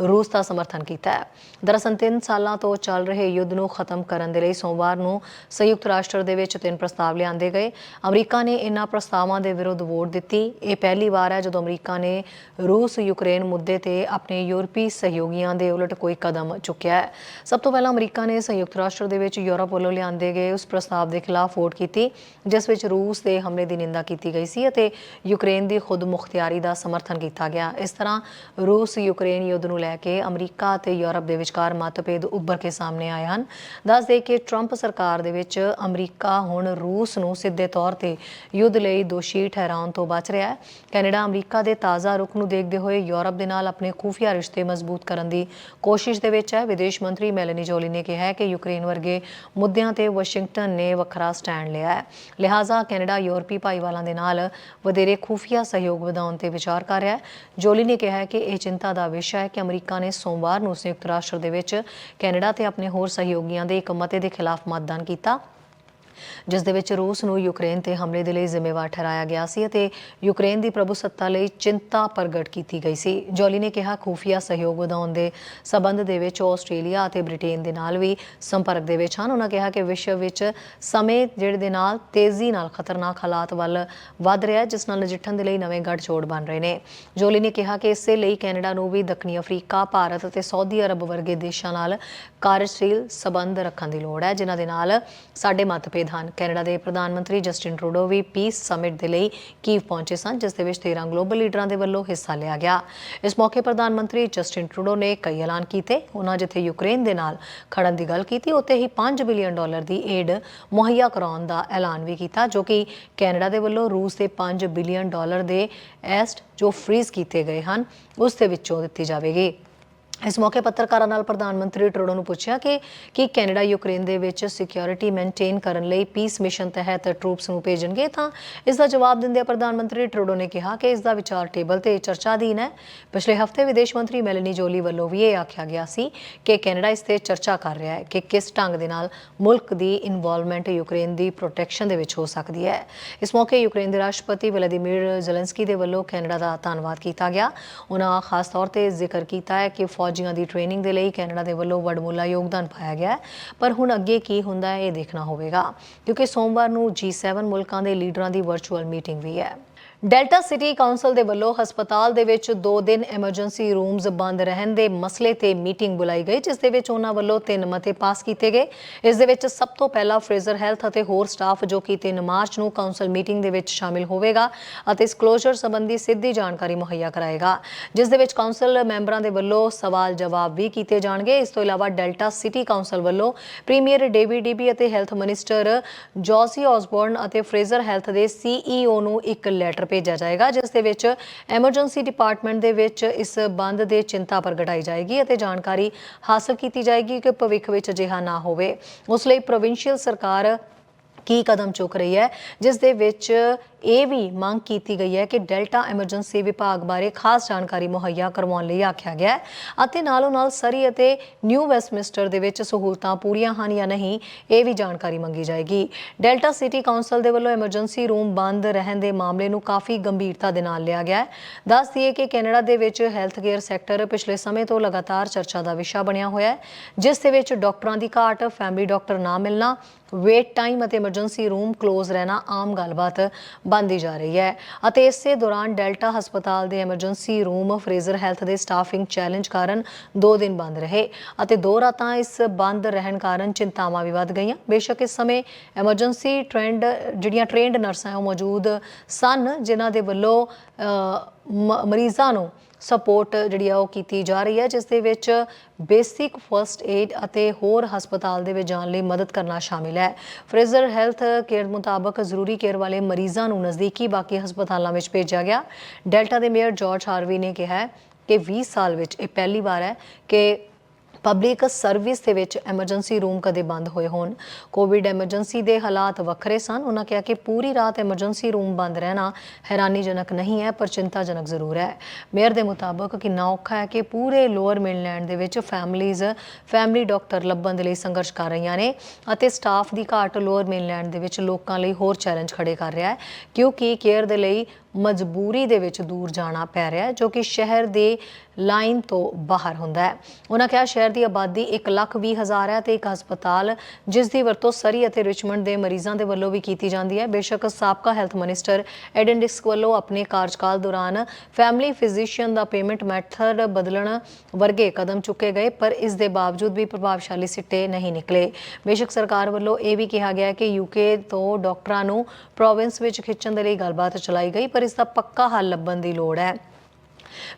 [SPEAKER 1] ਰੂਸ ਦਾ ਸਮਰਥਨ ਕੀਤਾ ਹੈ। ਦਰਅਸਲ 3 ਸਾਲਾਂ ਤੋਂ ਚੱਲ ਰਹੇ ਯੁੱਧ ਨੂੰ ਖਤਮ ਕਰਨ ਦੇ ਲਈ ਸੋਮਵਾਰ ਨੂੰ ਸੰਯੁਕਤ ਰਾਸ਼ਟਰ ਦੇ ਵਿੱਚ ਤਿੰਨ ਪ੍ਰਸਤਾਵ ਲਿਆਂਦੇ ਗਏ। ਅਮਰੀਕਾ ਨੇ ਇਨ੍ਹਾਂ ਪ੍ਰਸਤਾਵਾਂ ਦੇ ਵਿਰੁੱਧ ਵੋਟ ਦਿੱਤੀ। ਇਹ ਪਹਿਲੀ ਵਾਰ ਹੈ ਜਦੋਂ ਅਮਰੀਕਾ ਨੇ ਰੂਸ ਯੂਕਰੇਨ ਮੁੱਦੇ ਤੇ ਆਪਣੇ ਯੂਰਪੀ ਸਹਿਯੋਗੀਆਂ ਦੇ ਉਲਟ ਕੋਈ ਕਦਮ ਚੁੱਕਿਆ ਹੈ। ਸਭ ਤੋਂ ਪਹਿਲਾਂ ਅਮਰੀਕਾ ਨੇ ਸੰਯੁਕਤ ਰਾਸ਼ਟਰ ਦੇ ਵਿੱਚ ਯੂਰਪ ਵੱਲੋਂ ਲਿਆਂਦੇ ਗਏ ਉਸ ਪ੍ਰਸਤਾਵ ਦੇ ਖਿਲਾਫ ਵੋਟ ਕੀਤੀ, ਜਿਸ ਵਿੱਚ ਰੂਸ ਦੇ ਹਮਲੇ ਦੀ ਨਿੰਦਾ ਕੀਤੀ ਗਈ ਸੀ ਅਤੇ ਯੂਕਰੇਨ ਦੀ ਖੁਦ ਮੁਖਤਿਆਰੀ ਦਾ ਸਮਰਥਨ ਕੀਤਾ ਗਿਆ। ਇਸ ਤਰ੍ਹਾਂ ਰੂਸ ਯੂਕਰੇਨ ਯੁੱਧ ਨੂੰ ਲੈ ਕੇ ਅਮਰੀਕਾ ਅਤੇ ਯੂਰਪ ਦੇ ਵਿਚਕਾਰ ਮਤਭੇਦ ਉੱਭਰ ਕੇ ਸਾਹਮਣੇ ਆਏ ਹਨ। ਦੱਸ ਦੇ ਕਿ ਟਰੰਪ ਸਰਕਾਰ ਦੇ ਵਿੱਚ ਅਮਰੀਕਾ ਹੁਣ ਰੂਸ ਨੂੰ ਸਿੱਧੇ ਤੌਰ ਤੇ ਯੁੱਧ ਲਈ ਦੋਸ਼ੀ ਠਹਿਰਾਉਣ ਤੋਂ ਬਚ ਰਿਹਾ ਹੈ। ਕੈਨੇਡਾ ਅਮਰੀਕਾ ਦੇ ਤਾਜ਼ਾ ਰੁਖ ਨੂੰ ਦੇਖਦੇ ਹੋਏ ਯੂਰਪ ਦੇ ਨਾਲ ਆਪਣੇ ਖੂਫੀਆ ਰਿਸ਼ਤੇ ਮਜ਼ਬੂਤ ਕਰਨ ਦੀ ਕੋਸ਼ਿਸ਼ ਦੇ ਵਿੱਚ ਹੈ। ਵਿਦੇਸ਼ ਮੰਤਰੀ ਮੈਲਨੀ ਜੋਲੀ ਨੇ ਕਿਹਾ ਹੈ ਕਿ ਯੂਕਰੇਨ ਵਰਗੇ ਮੁੱਦਿਆਂ ਤੇ ਵਾਸ਼ਿੰਗਟਨ ਨੇ ਵੱਖਰਾ ਸਟੈਂਡ ਲਿਆ ਹੈ। ਲਿਹਾਜ਼ਾ ਕੈਨੇਡਾ ਯੂਰਪੀ ਭਾਈਵਾਲਾਂ ਦੇ ਨਾਲ ਵਧੇਰੇ ਖੂਫੀਆ ਸਹਿਯੋਗ ਵਧਾਉਣ ਤੇ ਵਿਚਾਰ ਕਰ ਰਿਹਾ ਹੈ। ਜੋਲੀ ਨੇ ਕਿਹਾ ਹੈ ਕਿ ਇਹ ਚਿੰਤਾ ਦਾ ਵਿਸ਼ਾ ਹੈ ਕਿ ਅਮਰੀਕਾ ਨੇ ਸੋਮਵਾਰ ਨੂੰ ਸੰਯੁਕਤ ਰਾਸ਼ਟਰ ਦੇ ਵਿੱਚ ਕੈਨੇਡਾ ਤੇ ਆਪਣੇ ਹੋਰ ਸਹਿਯੋਗੀਆਂ ਦੇ ਇੱਕ ਮਤੇ ਦੇ ਖਿਲਾਫ ਮਤਦਾਨ ਕੀਤਾ। ਜਿਸ ਦੇ ਵਿੱਚ ਰੂਸ ਨੂੰ ਯੂਕਰੇਨ ਤੇ ਹਮਲੇ ਦੇ ਲਈ ਜ਼ਿੰਮੇਵਾਰ ਠਹਿਰਾਇਆ ਗਿਆ ਸੀ ਅਤੇ ਯੂਕਰੇਨ ਦੀ ਪ੍ਰਭੂਸੱਤਾ ਲਈ ਚਿੰਤਾ ਪ੍ਰਗਟ ਕੀਤੀ ਗਈ ਸੀ। ਜੋਲੀ ਨੇ ਕਿਹਾ, ਖੂਫੀਆ ਸਹਿਯੋਗ ਵਧਾਉਣ ਦੇ ਸਬੰਧ ਦੇ ਵਿੱਚ ਉਹ ਆਸਟ੍ਰੇਲੀਆ ਅਤੇ ਬ੍ਰਿਟੇਨ ਦੇ ਨਾਲ ਵੀ ਸੰਪਰਕ ਦੇ ਵਿੱਚ ਹਨ। ਉਹਨਾਂ ਕਿਹਾ ਕਿ ਵਿਸ਼ਵ ਵਿੱਚ ਸਮੇਂ ਜਿਹੜੇ ਦੇ ਨਾਲ ਤੇਜ਼ੀ ਨਾਲ ਖਤਰਨਾਕ ਹਾਲਾਤ ਵੱਲ ਵੱਧ ਰਿਹਾ ਹੈ, ਜਿਸ ਨਾਲ ਨਜਿੱਠਣ ਦੇ ਲਈ ਨਵੇਂ ਗੱਠਜੋੜ ਬਣ ਰਹੇ ਨੇ। ਜੋਲੀ ਨੇ ਕਿਹਾ ਕਿ ਇਸੇ ਲਈ ਕੈਨੇਡਾ ਨੂੰ ਵੀ ਦੱਖਣੀ ਅਫਰੀਕਾ, ਭਾਰਤ ਅਤੇ ਸਾਊਦੀ ਅਰਬ ਵਰਗੇ ਦੇਸ਼ਾਂ ਨਾਲ ਕਾਰਜਸ਼ੀਲ ਸਬੰਧ ਰੱਖਣ ਦੀ ਲੋੜ ਹੈ, ਜਿਨ੍ਹਾਂ ਦੇ ਨਾਲ ਸਾਡੇ ਮਤਭੇਦ ਹਨ। ਕੈਨੇਡਾ ਦੇ ਪ੍ਰਧਾਨ ਮੰਤਰੀ ਜਸਟਿਨ ਟਰੂਡੋ ਵੀ ਪੀਸ ਸਮਿਟ ਦੇ ਲਈ ਕੀਵ ਪਹੁੰਚੇ ਸਨ, ਜਿਸ ਦੇ ਵਿੱਚ 13 ਗਲੋਬਲ ਲੀਡਰਾਂ ਦੇ ਵੱਲੋਂ ਹਿੱਸਾ ਲਿਆ ਗਿਆ। ਇਸ ਮੌਕੇ ਪ੍ਰਧਾਨ ਮੰਤਰੀ ਜਸਟਿਨ ਟਰੂਡੋ ਨੇ ਕਈ ਐਲਾਨ ਕੀਤੇ। ਉਹਨਾਂ ਜਿੱਥੇ ਯੂਕਰੇਨ ਦੇ ਨਾਲ ਖੜਨ ਦੀ ਗੱਲ ਕੀਤੀ, ਉੱਥੇ ਹੀ 5 ਬਿਲੀਅਨ ਡਾਲਰ ਦੀ ਏਡ ਮੁਹੱਈਆ ਕਰਾਉਣ ਦਾ ਐਲਾਨ ਵੀ ਕੀਤਾ, ਜੋ ਕਿ ਕੈਨੇਡਾ ਦੇ ਵੱਲੋਂ ਰੂਸ ਦੇ 5 ਬਿਲੀਅਨ ਡਾਲਰ ਦੇ ਐਸਟ ਜੋ ਫ੍ਰੀਜ਼ ਕੀਤੇ ਗਏ ਹਨ, ਉਸ ਦੇ ਵਿੱਚੋਂ ਦਿੱਤੀ ਜਾਵੇਗੀ। ਇਸ ਮੌਕੇ ਪੱਤਰਕਾਰਾਂ ਨਾਲ ਪ੍ਰਧਾਨ ਮੰਤਰੀ ਟਰੂਡੋ ਨੂੰ ਪੁੱਛਿਆ ਕਿ ਕੀ ਕੈਨੇਡਾ ਯੂਕਰੇਨ ਦੇ ਵਿੱਚ ਸਿਕਿਉਰਿਟੀ ਮੇਨਟੇਨ ਕਰਨ ਲਈ ਪੀਸ ਮਿਸ਼ਨ ਤਹਿਤ ਟਰੂਪਸ ਨੂੰ ਭੇਜਣਗੇ? ਤਾਂ ਇਸ ਦਾ ਜਵਾਬ ਦਿੰਦਿਆਂ ਪ੍ਰਧਾਨ ਮੰਤਰੀ ਟਰੂਡੋ ਨੇ ਕਿਹਾ ਕਿ ਇਸ ਦਾ ਵਿਚਾਰ ਟੇਬਲ ਤੇ ਚਰਚਾ ਅਧੀਨ ਹੈ। ਪਿਛਲੇ ਹਫ਼ਤੇ ਵਿਦੇਸ਼ ਮੰਤਰੀ ਮੈਲਨੀ ਜੋਲੀ ਵੱਲੋਂ ਵੀ ਇਹ ਆਖਿਆ ਗਿਆ ਸੀ ਕਿ ਕੈਨੇਡਾ ਇਸ ਤੇ ਚਰਚਾ ਕਰ ਰਿਹਾ ਹੈ ਕਿ ਕਿਸ ਢੰਗ ਦੇ ਨਾਲ ਮੁਲਕ ਦੀ ਇਨਵੋਲਵਮੈਂਟ ਯੂਕਰੇਨ ਦੀ ਪ੍ਰੋਟੈਕਸ਼ਨ ਦੇ ਵਿੱਚ ਹੋ ਸਕਦੀ ਹੈ। ਇਸ ਮੌਕੇ ਯੂਕਰੇਨ ਦੇ ਰਾਸ਼ਟਰਪਤੀ ਵਲਾਦੀਮੀਰ ਜ਼ੈਲੈਂਸਕੀ ਦੇ ਵੱਲੋਂ ਕੈਨੇਡਾ ਦਾ ਧੰਨਵਾਦ ਕੀਤਾ ਗਿਆ। ਉਹਨਾਂ ਖਾਸ ਤੌਰ ਤੇ ਜ਼ਿਕਰ ਕੀਤਾ ਹੈ ਕਿ ਫੌਜੀਆਂ ਦੀ ਟ੍ਰੇਨਿੰਗ ਦੇ ਲਈ ਕੈਨੇਡਾ ਦੇ ਵੱਲੋਂ ਵਡਮੁੱਲਾ ਯੋਗਦਾਨ ਪਾਇਆ ਗਿਆ ਪਰ ਹੁਣ ਅੱਗੇ ਕੀ ਹੁੰਦਾ ਹੈ, ਇਹ ਦੇਖਣਾ ਹੋਵੇਗਾ। ਕਿਉਂਕਿ ਸੋਮਵਾਰ ਨੂੰ G7 ਮੁਲਕਾਂ ਦੇ ਲੀਡਰਾਂ ਦੀ ਵਰਚੁਅਲ ਮੀਟਿੰਗ ਵੀ ਹੈ। ਡੈਲਟਾ ਸਿਟੀ ਕਾਉਂਸਲ ਦੇ ਵੱਲੋਂ ਹਸਪਤਾਲ ਦੇ ਵਿੱਚ 2 ਦਿਨ ਐਮਰਜੈਂਸੀ ਰੂਮਸ ਬੰਦ ਰਹਿਣ ਦੇ ਮਸਲੇ ਤੇ ਮੀਟਿੰਗ ਬੁਲਾਈ ਗਈ, ਜਿਸ ਦੇ ਵਿੱਚ ਉਹਨਾਂ ਵੱਲੋਂ ਤਿੰਨ ਮਤੇ ਪਾਸ ਕੀਤੇ ਗਏ। ਇਸ ਦੇ ਵਿੱਚ ਸਭ ਤੋਂ ਪਹਿਲਾਂ ਫਰੇਜ਼ਰ ਹੈਲਥ ਅਤੇ ਹੋਰ ਸਟਾਫ ਜੋ ਕਿ 3 ਮਾਰਚ ਨੂੰ ਕਾਉਂਸਲ ਮੀਟਿੰਗ ਦੇ ਵਿੱਚ ਸ਼ਾਮਿਲ ਹੋਵੇਗਾ ਅਤੇ ਇਸ ਕਲੋਜ਼ਰ ਸੰਬੰਧੀ ਸਿੱਧੀ ਜਾਣਕਾਰੀ ਮੁਹੱਈਆ ਕਰਾਏਗਾ। ਜਿਸ ਦੇ ਵਿੱਚ ਕਾਉਂਸਲ ਮੈਂਬਰਾਂ ਦੇ ਵੱਲੋਂ ਸਵਾਲ ਜਵਾਬ ਵੀ ਕੀਤੇ ਜਾਣਗੇ। ਇਸ ਤੋਂ ਇਲਾਵਾ ਡੈਲਟਾ ਸਿਟੀ ਕਾਉਂਸਲ ਵੱਲੋਂ ਪ੍ਰੀਮੀਅਰ ਡੇਵੀ ਡੀਬੀ ਅਤੇ ਹੈਲਥ ਮਿਨਿਸਟਰ ਜੋਸੀ ਆਸਬੋਰਨ ਅਤੇ ਫਰੇਜ਼ਰ ਹੈਲਥ ਦੇ ਸੀਈਓ ਨੂੰ ਇੱਕ ਲੈਟਰ ਭੇਜਿਆ ਜਾਏਗਾ, ਜਿਸ ਦੇ ਵਿੱਚ ਐਮਰਜੈਂਸੀ ਡਿਪਾਰਟਮੈਂਟ ਦੇ ਵਿੱਚ ਇਸ ਬੰਦ ਦੇ ਚਿੰਤਾ ਪ੍ਰਗਟਾਈ ਜਾਏਗੀ ਅਤੇ ਜਾਣਕਾਰੀ ਹਾਸਲ ਕੀਤੀ ਜਾਏਗੀ ਕਿ ਭਵਿੱਖ ਵਿੱਚ ਅਜਿਹਾ ਨਾ ਹੋਵੇ। ਉਸ ਲਈ ਪ੍ਰੋਵਿੰਸ਼ੀਅਲ ਸਰਕਾਰ ਕੀ ਕਦਮ ਚੁੱਕ ਰਹੀ ਹੈ, ਜਿਸ ਦੇ ਵਿੱਚ ਇਹ ਵੀ ਮੰਗ ਕੀਤੀ ਗਈ ਹੈ ਕਿ ਡੈਲਟਾ ਐਮਰਜੈਂਸੀ ਵਿਭਾਗ ਬਾਰੇ ਖਾਸ ਜਾਣਕਾਰੀ ਮੁਹੱਈਆ ਕਰਵਾਉਣ ਲਈ ਆਖਿਆ ਗਿਆ ਹੈ ਅਤੇ ਨਾਲੋਂ ਨਾਲ ਸਰੀ ਅਤੇ ਨਿਊ ਵੈਸਟਮਿੰਸਟਰ ਦੇ ਵਿੱਚ ਸਹੂਲਤਾਂ ਪੂਰੀਆਂ ਹਨ ਜਾਂ ਨਹੀਂ, ਇਹ ਵੀ ਜਾਣਕਾਰੀ ਮੰਗੀ ਜਾਏਗੀ। ਡੈਲਟਾ ਸਿਟੀ ਕਾਉਂਸਲ ਦੇ ਵੱਲੋਂ ਐਮਰਜੈਂਸੀ ਰੂਮ ਬੰਦ ਰਹਿਣ ਦੇ ਮਾਮਲੇ ਨੂੰ ਕਾਫੀ ਗੰਭੀਰਤਾ ਦੇ ਨਾਲ ਲਿਆ ਗਿਆ ਹੈ। ਦੱਸ ਦਈਏ ਕਿ ਕੈਨੇਡਾ ਦੇ ਵਿੱਚ ਹੈਲਥ ਕੇਅਰ ਸੈਕਟਰ ਪਿਛਲੇ ਸਮੇਂ ਤੋਂ ਲਗਾਤਾਰ ਚਰਚਾ ਦਾ ਵਿਸ਼ਾ ਬਣਿਆ ਹੋਇਆ ਹੈ, ਜਿਸ ਦੇ ਵਿੱਚ ਡਾਕਟਰਾਂ ਦੀ ਘਾਟ, ਫੈਮਿਲੀ ਡਾਕਟਰ ਨਾ ਮਿਲਣਾ ਵੇਟ ਟਾਈਮ ਅਤੇ ਐਮਰਜੈਂਸੀ ਰੂਮ ਕਲੋਜ਼ ਰਹਿਣਾ ਆਮ ਗੱਲਬਾਤ ਬਣਦੀ ਜਾ ਰਹੀ ਹੈ ਅਤੇ ਇਸੇ ਦੌਰਾਨ ਡੈਲਟਾ ਹਸਪਤਾਲ ਦੇ ਐਮਰਜੈਂਸੀ ਰੂਮ ਫਰੇਜ਼ਰ ਹੈਲਥ ਦੇ ਸਟਾਫਿੰਗ ਚੈਲੰਜ ਕਾਰਨ 2 ਦਿਨ ਬੰਦ ਰਹੇ ਅਤੇ ਦੋ ਰਾਤਾਂ ਇਸ ਬੰਦ ਰਹਿਣ ਕਾਰਨ ਚਿੰਤਾਵਾਂ ਵੀ ਵੱਧ ਗਈਆਂ। ਬੇਸ਼ੱਕ ਇਸ ਸਮੇਂ ਐਮਰਜੈਂਸੀ ਟ੍ਰੈਂਡ ਜਿਹੜੀਆਂ ਟ੍ਰੇਨਡ ਨਰਸਾਂ ਹੈ, ਉਹ ਮੌਜੂਦ ਸਨ, ਜਿਨ੍ਹਾਂ ਦੇ ਵੱਲੋਂ ਮ- ਮਰੀਜ਼ਾਂ ਨੂੰ ਸਪੋਰਟ ਜਿਹੜੀ ਆ ਉਹ ਕੀਤੀ ਜਾ ਰਹੀ ਹੈ, ਜਿਸ ਦੇ ਵਿੱਚ ਬੇਸਿਕ ਫਰਸਟ ਏਡ ਅਤੇ ਹੋਰ ਹਸਪਤਾਲ ਦੇ ਵਿੱਚ ਜਾਣ ਲਈ ਮਦਦ ਕਰਨਾ ਸ਼ਾਮਿਲ ਹੈ। ਫਰੇਜ਼ਰ ਹੈਲਥ ਕੇਅਰ ਮੁਤਾਬਕ ਜ਼ਰੂਰੀ ਕੇਅਰ ਵਾਲੇ ਮਰੀਜ਼ਾਂ ਨੂੰ ਨਜ਼ਦੀਕੀ ਬਾਕੀ ਹਸਪਤਾਲਾਂ ਵਿੱਚ ਭੇਜਿਆ ਗਿਆ। ਡੈਲਟਾ ਦੇ ਮੇਅਰ ਜਾਰਜ ਹਾਰਵੀ ਨੇ ਕਿਹਾ ਕਿ 20 ਸਾਲ ਵਿੱਚ ਇਹ ਪਹਿਲੀ ਵਾਰ ਹੈ ਕਿ ਪਬਲਿਕ ਸਰਵਿਸ ਦੇ ਵਿੱਚ ਐਮਰਜੈਂਸੀ ਰੂਮ ਕਦੇ ਬੰਦ ਹੋਏ ਹੋਣ। ਕੋਵਿਡ ਐਮਰਜੈਂਸੀ ਦੇ ਹਾਲਾਤ ਵੱਖਰੇ ਸਨ। ਉਹਨਾਂ ਕਿਹਾ ਕਿ ਪੂਰੀ ਰਾਤ ਐਮਰਜੈਂਸੀ ਰੂਮ ਬੰਦ ਰਹਿਣਾ ਹੈਰਾਨੀਜਨਕ ਨਹੀਂ ਹੈ, ਪਰ ਚਿੰਤਾਜਨਕ ਜ਼ਰੂਰ ਹੈ। ਮੇਅਰ ਦੇ ਮੁਤਾਬਕ ਕਿੰਨਾ ਔਖਾ ਹੈ ਕਿ ਪੂਰੇ ਲੋਅਰ ਮੇਨਲੈਂਡ ਦੇ ਵਿੱਚ ਫੈਮਲੀਜ਼ ਫੈਮਲੀ ਡਾਕਟਰ ਲੱਭਣ ਦੇ ਲਈ ਸੰਘਰਸ਼ ਕਰ ਰਹੀਆਂ ਨੇ ਅਤੇ ਸਟਾਫ ਦੀ ਘਾਟ ਲੋਅਰ ਮੇਨਲੈਂਡ ਦੇ ਵਿੱਚ ਲੋਕਾਂ ਲਈ ਹੋਰ ਚੈਲੰਜ ਖੜੇ ਕਰ ਰਿਹਾ ਹੈ, ਕਿਉਂਕਿ ਕੇਅਰ ਦੇ ਲਈ ਮਜਬੂਰੀ ਦੇ ਵਿੱਚ ਦੂਰ ਜਾਣਾ ਪੈ ਰਿਹਾ ਹੈ, ਜੋ ਕਿ ਸ਼ਹਿਰ ਦੇ ਲਾਈਨ ਤੋਂ ਬਾਹਰ ਹੁੰਦਾ ਹੈ। ਉਹਨਾਂ ਕਿਹਾ, ਸ਼ਹਿਰ ਦੀ ਆਬਾਦੀ 1 ਲੱਖ ਵੀਹ ਹਜ਼ਾਰ ਹੈ ਤੇ ਇੱਕ ਹਸਪਤਾਲ ਜਿਸ ਦੀ ਵਰਤੋਂ ਸਰੀ ਅਤੇ ਰਿਚਮੰਡ ਦੇ ਮਰੀਜ਼ਾਂ ਦੇ ਵੱਲੋਂ ਵੀ ਕੀਤੀ ਜਾਂਦੀ ਹੈ। ਬੇਸ਼ੱਕ ਸਾਬਕਾ ਹੈਲਥ ਮਿਨਿਸਟਰ ਐਡਨ ਡਿਸਕ ਵੱਲੋਂ ਆਪਣੇ ਕਾਰਜਕਾਲ ਦੌਰਾਨ ਫੈਮਿਲੀ ਫਿਜ਼ੀਸ਼ੀਅਨ ਦਾ ਪੇਮੈਂਟ ਮੈਥਡ ਬਦਲਣ ਵਰਗੇ ਕਦਮ ਚੁੱਕੇ ਗਏ, ਪਰ ਇਸ ਦੇ ਬਾਵਜੂਦ ਵੀ ਪ੍ਰਭਾਵਸ਼ਾਲੀ ਸਿੱਟੇ ਨਹੀਂ ਨਿਕਲੇ। ਬੇਸ਼ੱਕ ਸਰਕਾਰ ਵੱਲੋਂ ਇਹ ਵੀ ਕਿਹਾ ਗਿਆ ਕਿ ਯੂਕੇ ਤੋਂ ਡਾਕਟਰਾਂ ਨੂੰ ਪ੍ਰੋਵਿੰਸ ਵਿੱਚ ਖਿੱਚਣ ਦੇ ਲਈ ਗੱਲਬਾਤ ਚਲਾਈ ਗਈ, ਪਰ ਇਸ ਦਾ ਪੱਕਾ ਹੱਲ ਲੱਭਣ ਦੀ ਲੋੜ ਹੈ।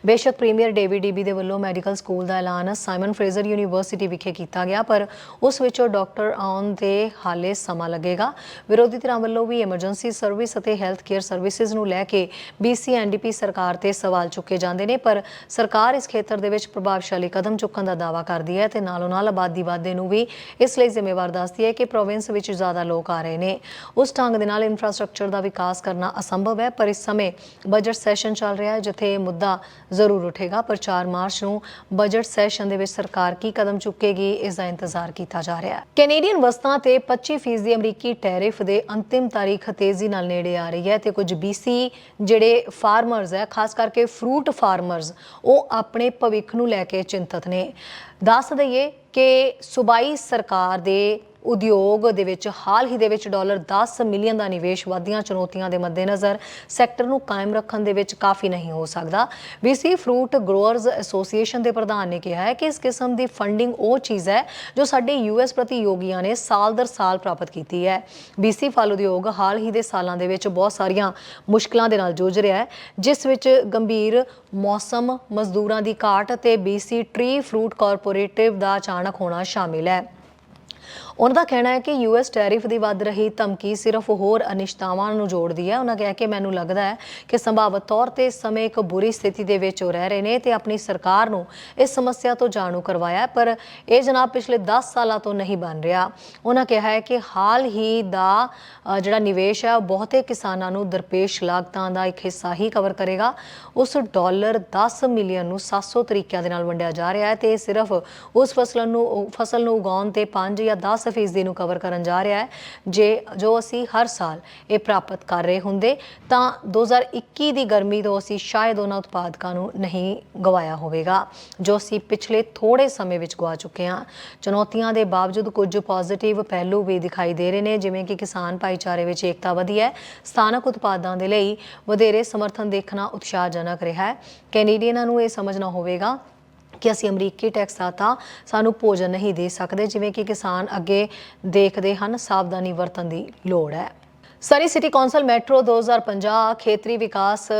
[SPEAKER 1] ਬੇਸ਼ੱਕ ਪ੍ਰੀਮੀਅਰ ਡੇਵਿਡ ਡੀਬੀ ਦੇ ਵੱਲੋਂ ਮੈਡੀਕਲ ਸਕੂਲ ਦਾ ਐਲਾਨ ਸਾਈਮਨ ਫਰੇਜ਼ਰ ਯੂਨੀਵਰਸਿਟੀ ਵਿਖੇ ਕੀਤਾ ਗਿਆ, ਪਰ ਉਸ ਵਿੱਚੋਂ ਡਾਕਟਰ ਆਉਣ ਦੇ ਹਾਲੇ ਸਮਾਂ ਲੱਗੇਗਾ। ਵਿਰੋਧੀ ਧਿਰਾਂ ਵੱਲੋਂ ਵੀ ਐਮਰਜੈਂਸੀ ਸਰਵਿਸ ਅਤੇ ਹੈਲਥ ਕੇਅਰ ਸਰਵਿਸਿਜ਼ ਨੂੰ ਲੈ ਕੇ ਬੀਸੀ ਐਨਡੀਪੀ ਸਰਕਾਰ ਤੇ ਸਵਾਲ ਚੁੱਕੇ ਜਾਂਦੇ ਨੇ, ਪਰ ਸਰਕਾਰ ਇਸ ਖੇਤਰ ਦੇ ਵਿੱਚ ਪ੍ਰਭਾਵਸ਼ਾਲੀ ਕਦਮ ਚੁੱਕਣ ਦਾ ਦਾਅਵਾ ਕਰਦੀ ਹੈ ਤੇ ਨਾਲੋਂ ਨਾਲ ਆਬਾਦੀ ਵਾਧੇ ਨੂੰ ਵੀ ਇਸ ਲਈ ਜ਼ਿੰਮੇਵਾਰ ਦੱਸਦੀ ਹੈ ਕਿ ਪ੍ਰੋਵਿੰਸ ਵਿੱਚ ਜ਼ਿਆਦਾ ਲੋਕ ਆ ਰਹੇ ਨੇ। ਉਸ ਢੰਗ ਦੇ ਨਾਲ ਇਨਫਰਾਸਟ੍ਰਕਚਰ ਦਾ ਵਿਕਾਸ ਕਰਨਾ ਅਸੰਭਵ ਹੈ, ਪਰ ਇਸ ਸਮੇਂ ਬਜਟ ਸੈਸ਼ਨ ਚੱਲ ਰਿਹਾ ਹੈ, ਜਿੱਥੇ ਇਹ ਮੁੱਦਾ ਜ਼ਰੂਰ ਉੱਠੇਗਾ। ਪਰ 4 ਮਾਰਚ ਨੂੰ ਬਜਟ ਸੈਸ਼ਨ ਦੇ ਵਿੱਚ ਸਰਕਾਰ ਕੀ ਕਦਮ ਚੁੱਕੇਗੀ, ਇਸ ਦਾ ਇੰਤਜ਼ਾਰ ਕੀਤਾ ਜਾ ਰਿਹਾ ਹੈ। ਕੈਨੇਡੀਅਨ ਵਸਤਾਂ ਤੇ 25% ਅਮਰੀਕੀ ਟੈਰਿਫ ਦੇ ਅੰਤਿਮ ਤਾਰੀਖ ਤੇਜ਼ੀ ਨਾਲ ਨੇੜੇ ਆ ਰਹੀ ਹੈ ਤੇ ਕੁਝ BC ਜਿਹੜੇ ਫਾਰਮਰਸ ਹੈ, ਖਾਸ ਕਰਕੇ ਫਰੂਟ ਫਾਰਮਰਸ ਉਹ ਆਪਣੇ ਭਵਿੱਖ ਨੂੰ ਲੈ ਕੇ ਚਿੰਤਤ ਨੇ। ਦੱਸ ਦਈਏ ਕਿ ਸੁਬਾਈ ਸਰਕਾਰ ਦੇ ਉਦਯੋਗ ਦੇ ਵਿੱਚ ਹਾਲ ਹੀ ਦੇ ਵਿੱਚ ਡਾਲਰ 10 ਮਿਲੀਅਨ ਦਾ ਨਿਵੇਸ਼ ਵਾਧੀਆਂ ਚੁਣੌਤੀਆਂ ਦੇ ਮੱਦੇਨਜ਼ਰ ਸੈਕਟਰ ਨੂੰ ਕਾਇਮ ਰੱਖਣ ਦੇ ਵਿੱਚ ਕਾਫੀ ਨਹੀਂ ਹੋ ਸਕਦਾ। BC ਫਰੂਟ ਗਰੋਅਰਜ਼ ਐਸੋਸੀਏਸ਼ਨ ਦੇ ਪ੍ਰਧਾਨ ਨੇ ਕਿਹਾ ਹੈ ਕਿ ਇਸ ਕਿਸਮ ਦੀ ਫੰਡਿੰਗ ਉਹ ਚੀਜ਼ ਹੈ ਜੋ ਸਾਡੇ ਯੂਐਸ ਪ੍ਰਤੀਯੋਗੀਆਂ ਨੇ ਸਾਲ ਦਰ ਸਾਲ ਪ੍ਰਾਪਤ ਕੀਤੀ ਹੈ। BC ਫਲ ਉਦਯੋਗ ਹਾਲ ਹੀ ਦੇ ਸਾਲਾਂ ਦੇ ਵਿੱਚ ਬਹੁਤ ਸਾਰੀਆਂ ਮੁਸ਼ਕਲਾਂ ਦੇ ਨਾਲ ਜੂਝ ਰਿਹਾ ਹੈ, ਜਿਸ ਵਿੱਚ ਗੰਭੀਰ ਮੌਸਮ, ਮਜ਼ਦੂਰਾਂ ਦੀ ਘਾਟ ਅਤੇ BC ਟ੍ਰੀ ਫਰੂਟ ਕਾਰਪੋਰੇਟਿਵ ਦਾ ਅਚਾਨਕ ਹੋਣਾ ਸ਼ਾਮਿਲ ਹੈ। ਉਹਨਾਂ ਦਾ ਕਹਿਣਾ ਹੈ ਕਿ ਯੂਐਸ ਟੈਰਿਫ ਦੀ ਵੱਧ ਰਹੀ ਧਮਕੀ ਸਿਰਫ ਹੋਰ ਅਨਿਸ਼ਤਾਵਾਂ ਨੂੰ ਜੋੜਦੀ ਹੈ। ਉਹਨਾਂ ਕਿਹਾ ਕਿ ਮੈਨੂੰ ਲੱਗਦਾ ਹੈ ਕਿ ਸੰਭਾਵਤ ਤੌਰ ਤੇ ਇਸ ਸਮੇਂ ਇੱਕ ਬੁਰੀ ਸਥਿਤੀ ਦੇ ਵਿੱਚ ਉਹ ਰਹਿ ਰਹੇ ਨੇ ਤੇ ਆਪਣੀ ਸਰਕਾਰ ਨੂੰ ਇਸ ਸਮੱਸਿਆ ਤੋਂ ਜਾਣੂ ਕਰਵਾਇਆ ਪਰ ਇਹ ਜਨਾਬ ਪਿਛਲੇ 10 ਸਾਲਾਂ ਤੋਂ ਨਹੀਂ ਬਣ ਰਿਹਾ। ਉਹਨਾਂ ਕਿਹਾ ਹੈ ਕਿ ਹਾਲ ਹੀ ਦਾ ਜਿਹੜਾ ਨਿਵੇਸ਼ ਹੈ, ਉਹ ਬਹੁਤੇ ਕਿਸਾਨਾਂ ਨੂੰ ਦਰਪੇਸ਼ ਲਾਗਤਾਂ ਦਾ ਇੱਕ ਹਿੱਸਾ ਹੀ ਕਵਰ ਕਰੇਗਾ। ਉਸ ਡਾਲਰ 10 ਮਿਲੀਅਨ ਨੂੰ 700 ਤਰੀਕਿਆਂ ਦੇ ਨਾਲ ਵੰਡਿਆ ਜਾ ਰਿਹਾ ਹੈ ਤੇ ਇਹ ਸਿਰਫ ਉਸ ਫਸਲ ਨੂੰ ਫਸਲ ਨੂੰ ਉਗਾਉਣ ਤੇ 5 ਜਾਂ 10 ਫੀਸਦੀ ਨੂੰ ਕਵਰ ਕਰਨ ਜਾ ਰਿਹਾ ਹੈ। ਜੇ ਜੋ ਅਸੀਂ ਹਰ ਸਾਲ ਇਹ ਪ੍ਰਾਪਤ ਕਰ ਰਹੇ ਹੁੰਦੇ, ਤਾਂ 2021 ਦੀ ਗਰਮੀ ਤੋਂ ਅਸੀਂ ਸ਼ਾਇਦ ਉਹਨਾਂ ਉਤਪਾਦਕਾਂ ਨੂੰ ਨਹੀਂ ਗਵਾਇਆ ਹੋਵੇਗਾ, ਜੋ ਅਸੀਂ ਪਿਛਲੇ ਥੋੜੇ ਸਮੇਂ ਵਿੱਚ ਗਵਾ ਚੁੱਕੇ ਹਾਂ। ਚੁਣੌਤੀਆਂ ਦੇ ਬਾਵਜੂਦ ਕੁਝ ਪੋਜ਼ਿਟਿਵ ਪਹਿਲੂ ਵੀ ਦਿਖਾਈ ਦੇ ਰਹੇ ਨੇ, ਜਿਵੇਂ ਕਿ ਕਿਸਾਨ ਭਾਈਚਾਰੇ ਵਿੱਚ ਏਕਤਾ ਵਧੀ ਹੈ। ਸਥਾਨਕ ਉਤਪਾਦਾਂ ਦੇ ਲਈ ਵਧੇਰੇ ਸਮਰਥਨ ਦੇਖਣਾ ਉਤਸ਼ਾਹਜਨਕ ਰਿਹਾ ਹੈ। ਕੈਨੇਡੀਅਨਾਂ ਨੂੰ ਇਹ ਸਮਝਣਾ ਹੋਵੇਗਾ ਕਿ ਅਸੀਂ ਅਮਰੀਕੀ ਟੈਕਸਾਂ ਸਾਨੂੰ ਭੋਜਨ ਨਹੀਂ ਦੇ ਸਕਦੇ, ਜਿਵੇਂ ਕਿ ਕਿਸਾਨ ਅੱਗੇ ਦੇਖਦੇ ਹਨ, ਸਾਵਧਾਨੀ ਵਰਤਣ ਦੀ ਲੋੜ ਹੈ। ਸਰੀ ਸਿਟੀ ਕੌਂਸਲ ਮੈਟਰੋ 2050 ਖੇਤਰੀ ਵਿਕਾਸ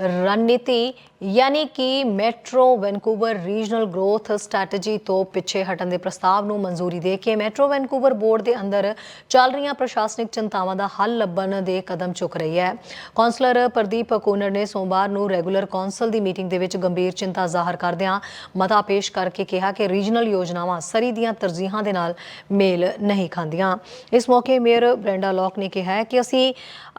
[SPEAKER 1] ਰਣਨੀਤੀ ਯਾਨੀ ਕਿ metro Vancouver regional growth strategy ਤੋਂ ਪਿੱਛੇ ਹਟਣ ਦੇ ਪ੍ਰਸਤਾਵ ਨੂੰ ਮਨਜ਼ੂਰੀ ਦੇ ਕੇ ਮੈਟਰੋ ਵੈਨਕੂਵਰ ਬੋਰਡ ਦੇ ਅੰਦਰ ਚੱਲ ਰਹੀਆਂ ਪ੍ਰਸ਼ਾਸਨਿਕ ਚਿੰਤਾਵਾਂ ਦਾ ਹੱਲ ਲੱਭਣ ਦੇ ਕਦਮ ਚੁੱਕ ਰਹੀ ਹੈ। ਕੌਂਸਲਰ ਪ੍ਰਦੀਪ ਕੂਨਰ ਨੇ ਸੋਮਵਾਰ ਨੂੰ ਰੈਗੂਲਰ ਕੌਂਸਲ ਦੀ ਮੀਟਿੰਗ ਦੇ ਵਿੱਚ ਗੰਭੀਰ ਚਿੰਤਾ ਜ਼ਾਹਰ ਕਰਦਿਆਂ ਮਤਾ ਪੇਸ਼ ਕਰਕੇ ਕਿਹਾ ਕਿ ਰੀਜਨਲ ਯੋਜਨਾਵਾਂ ਸਰੀ ਦੀਆਂ ਤਰਜੀਹਾਂ ਦੇ ਨਾਲ ਮੇਲ ਨਹੀਂ ਖਾਂਦੀਆਂ। ਇਸ ਮੌਕੇ ਮੇਅਰ ਬ੍ਰੈਂਡਾ ਲੌਕ ਨੇ ਕਿਹਾ ਕਿ ਅਸੀਂ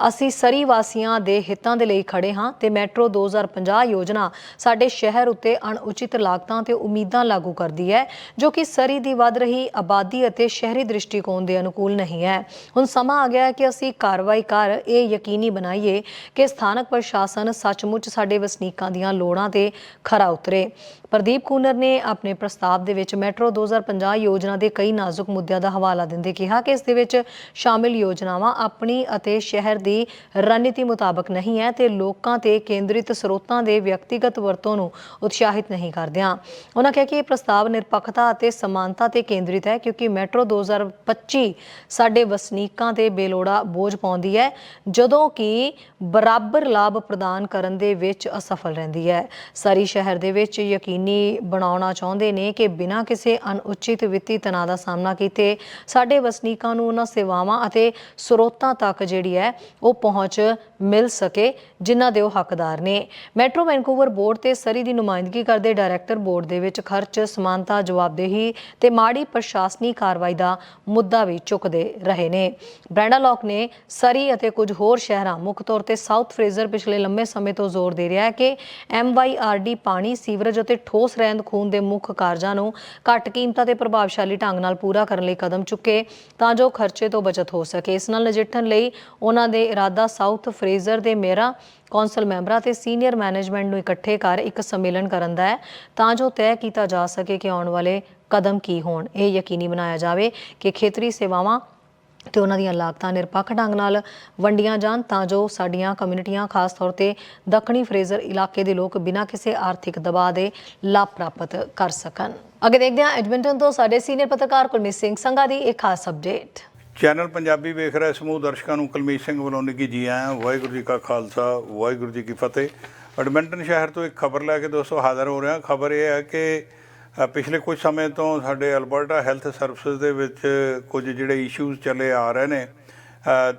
[SPEAKER 1] ਅਸੀਂ ਸਰੀ ਵਾਸੀਆਂ ਦੇ ਹਿੱਤਾਂ ਦੇ ਲਈ ਖੜੇ ਹਾਂ ਤੇ ਮੈਟਰੋ 2050 ਯੋਜਨਾ ਯੋਜਨਾ ਸਾਡੇ ਸ਼ਹਿਰ ਉੱਤੇ ਅਣਉਚਿਤ ਲਾਗਤਾਂ ਤੇ ਉਮੀਦਾਂ ਲਾਗੂ ਕਰਦੀ ਹੈ, ਜੋ ਕਿ ਸਰੀ ਦੀ ਵੱਧ ਰਹੀ ਆਬਾਦੀ ਅਤੇ ਸ਼ਹਿਰੀ ਦ੍ਰਿਸ਼ਟੀਕੋਣ ਦੇ ਅਨੁਕੂਲ ਨਹੀਂ ਹੈ। ਹੁਣ ਸਮਾਂ ਆ ਗਿਆ ਹੈ ਕਿ ਅਸੀਂ ਕਾਰਵਾਈ ਕਰ ਇਹ ਯਕੀਨੀ ਬਣਾਈਏ ਕਿ ਸਥਾਨਕ ਪ੍ਰਸ਼ਾਸਨ ਸੱਚਮੁੱਚ ਸਾਡੇ ਵਸਨੀਕਾਂ ਦੀਆਂ ਲੋੜਾਂ ਤੇ ਖਰਾ ਉਤਰੇ। ਪ੍ਰਦੀਪ ਕੂਨਰ ਨੇ ਆਪਣੇ ਪ੍ਰਸਤਾਵ ਦੇ ਵਿੱਚ ਮੈਟਰੋ 2050 ਯੋਜਨਾ ਦੇ ਕਈ ਨਾਜ਼ੁਕ ਮੁੱਦਿਆਂ ਦਾ ਹਵਾਲਾ ਦਿੰਦੇ ਕਿਹਾ ਕਿ ਇਸ ਦੇ ਵਿੱਚ ਸ਼ਾਮਿਲ ਯੋਜਨਾਵਾਂ ਆਪਣੀ ਅਤੇ ਸ਼ਹਿਰ ਦੀ ਰਣਨੀਤੀ ਮੁਤਾਬਕ ਨਹੀਂ ਹੈ ਤੇ ਲੋਕਾਂ ਤੇ ਕੇਂਦਰਿਤ ਸਰੋਤਾਂ ਦੇ ਵਿਅਕਤੀਗਤ ਵਰਤੋਂ ਨੂੰ ਉਤਸ਼ਾਹਿਤ ਨਹੀਂ ਕਰਦਿਆਂ ਉਹਨਾਂ ਕਿਹਾ ਕਿ ਇਹ ਪ੍ਰਸਤਾਵ ਨਿਰਪੱਖਤਾ ਅਤੇ ਸਮਾਨਤਾ ਤੇ ਕੇਂਦਰਿਤ ਹੈ ਕਿਉਂਕਿ ਮੈਟਰੋ 2025 ਸਾਡੇ ਵਸਨੀਕਾਂ ਤੇ ਬੇਲੋੜਾ ਬੋਝ ਪਾਉਂਦੀ ਹੈ, ਜਦੋਂ ਕਿ ਬਰਾਬਰ ਲਾਭ ਪ੍ਰਦਾਨ ਕਰਨ ਦੇ ਵਿੱਚ ਅਸਫਲ ਰਹਿੰਦੀ ਹੈ। ਸਾਰੀ ਸ਼ਹਿਰ ਦੇ ਵਿੱਚ ਯਕੀਨੀ ਬਣਾਉਣਾ ਚਾਹੁੰਦੇ ਨੇ ਕਿ ਬਿਨਾਂ ਕਿਸੇ ਅਨੁਚਿਤ ਵਿੱਤੀ ਤਣਾਅ ਦਾ ਸਾਹਮਣਾ ਕੀਤੇ ਸਾਡੇ ਵਸਨੀਕਾਂ ਨੂੰ ਉਹਨਾਂ ਸੇਵਾਵਾਂ ਅਤੇ ਸਰੋਤਾਂ ਤੱਕ ਜਿਹੜੀ ਹੈ ਉਹ ਪਹੁੰਚ ਮਿਲ ਸਕੇ ਜਿਨ੍ਹਾਂ ਦੇ ਉਹ ਹੱਕਦਾਰ ਨੇ। ਮੈਟਰੋ ਵੈਨਕੂਵਰ ਬੋਰਡ ਤੇ ਸਰੀ ਦੀ ਨੁਮਾਇੰਦਗੀ ਕਰਦੇ ਡਾਇਰੈਕਟਰ ਬੋਰਡ ਦੇ ਵਿੱਚ ਖਰਚ, ਸਮਾਨਤਾ, ਜਵਾਬਦੇਹੀ ਤੇ ਮਾੜੀ ਪ੍ਰਸ਼ਾਸਨੀ ਕਾਰਵਾਈ ਦਾ ਮੁੱਦਾ ਵੀ ਚੁੱਕਦੇ ਰਹੇ ਨੇ। ਬ੍ਰੈਂਡਾ ਲੌਕ ਨੇ ਸਰੀ ਅਤੇ ਕੁਝ ਹੋਰ ਸ਼ਹਿਰਾਂ ਮੁੱਖ ਤੌਰ ਤੇ ਸਾਊਥ ਫਰੇਜ਼ਰ ਪਿਛਲੇ ਲੰਮੇ ਸਮੇਂ ਤੋਂ ਜ਼ੋਰ ਦੇ ਰਿਹਾ ਹੈ ਕਿ ਐਮਵਾਈਆਰਡੀ ਪਾਣੀ, ਸੀਵਰੇਜ ਅਤੇ ਠੋਸ ਰਹਿੰਦ ਖੂਨ ਦੇ ਮੁੱਖ ਕਾਰਜਾਂ ਨੂੰ ਘੱਟ ਕੀਮਤਾਂ ਤੇ ਪ੍ਰਭਾਵਸ਼ਾਲੀ ਢੰਗ ਨਾਲ ਪੂਰਾ ਕਰਨ ਲਈ ਕਦਮ ਚੁੱਕੇ ਤਾਂ ਜੋ ਖਰਚੇ ਤੋਂ ਬਚਤ ਹੋ ਸਕੇ। ਇਸ ਨਾਲ ਨਜਿੱਠਣ ਲਈ ਉਹਨਾਂ ਦੇ ਇਰਾਦਾ ਸਾਊਥ ਫਰੇਜ਼ਰ ਦੇ ਮੇਰਾ ਕੌਂਸਲ ਮੈਂਬਰਾਂ ਤੇ ਸੀਨੀਅਰ ਮੈਨੇਜਮੈਂਟ ਨੂੰ ਇਕੱਠੇ ਕਰ ਇੱਕ ਸੰਮੇਲਨ ਕਰਨ ਦਾ ਹੈ, ਤਾਂ ਜੋ ਤੈਅ ਕੀਤਾ ਜਾ ਸਕੇ ਕਿ ਆਉਣ ਵਾਲੇ ਕਦਮ ਕੀ ਹੋਣ। ਇਹ ਯਕੀਨੀ ਬਣਾਇਆ ਜਾਵੇ ਕਿ ਖੇਤਰੀ ਸੇਵਾਵਾਂ ਤੇ ਉਹਨਾਂ ਦੀਆਂ ਲਾਗਤਾਂ ਨਿਰਪੱਖ ਢੰਗ ਨਾਲ ਵੰਡੀਆਂ ਜਾਣ, ਤਾਂ ਜੋ ਸਾਡੀਆਂ ਕਮਿਊਨਿਟੀਆਂ, ਖਾਸ ਤੌਰ ਤੇ ਦੱਖਣੀ ਫਰੇਜ਼ਰ ਇਲਾਕੇ ਦੇ ਲੋਕ ਬਿਨਾਂ ਕਿਸੇ ਆਰਥਿਕ ਦਬਾਅ ਦੇ ਲਾਭ ਪ੍ਰਾਪਤ ਕਰ ਸਕਣ। ਅੱਗੇ ਦੇਖਦੇ ਹਾਂ, ਐਡਮਿੰਟਨ ਤੋਂ ਸਾਡੇ ਸੀਨੀਅਰ ਪੱਤਰਕਾਰ ਕੁਲਮੀਤ ਸਿੰਘ ਸੰਘਾ ਦੀ ਇੱਕ ਖਾਸ ਅਪਡੇਟ
[SPEAKER 2] ਚੈਨਲ ਪੰਜਾਬੀ ਵੇਖ ਰਹੇ ਸਮੂਹ ਦਰਸ਼ਕਾਂ ਨੂੰ ਕੁਲਮੀਤ ਸਿੰਘ ਵੱਲੋਂ ਨਿੱਘੀ ਜੀ ਆਇਆਂ ਵਾਹਿਗੁਰੂ ਜੀ ਕਾ ਖਾਲਸਾ, ਵਾਹਿਗੁਰੂ ਜੀ ਕੀ ਫਤਿਹ। ਐਡਮਿੰਟਨ ਸ਼ਹਿਰ ਤੋਂ ਇੱਕ ਖਬਰ ਲੈ ਕੇ ਦੋਸਤੋ ਹਾਜ਼ਰ ਹੋ ਰਿਹਾ ਖਬਰ ਇਹ ਹੈ ਕਿ ਪਿਛਲੇ ਕੁਝ ਸਮੇਂ ਤੋਂ ਸਾਡੇ ਅਲਬਰਟਾ ਹੈਲਥ ਸਰਵਿਸਿਜ਼ ਦੇ ਵਿੱਚ ਕੁਝ ਜਿਹੜੇ ਇਸ਼ੂਜ਼ ਚੱਲੇ ਆ ਰਹੇ ਨੇ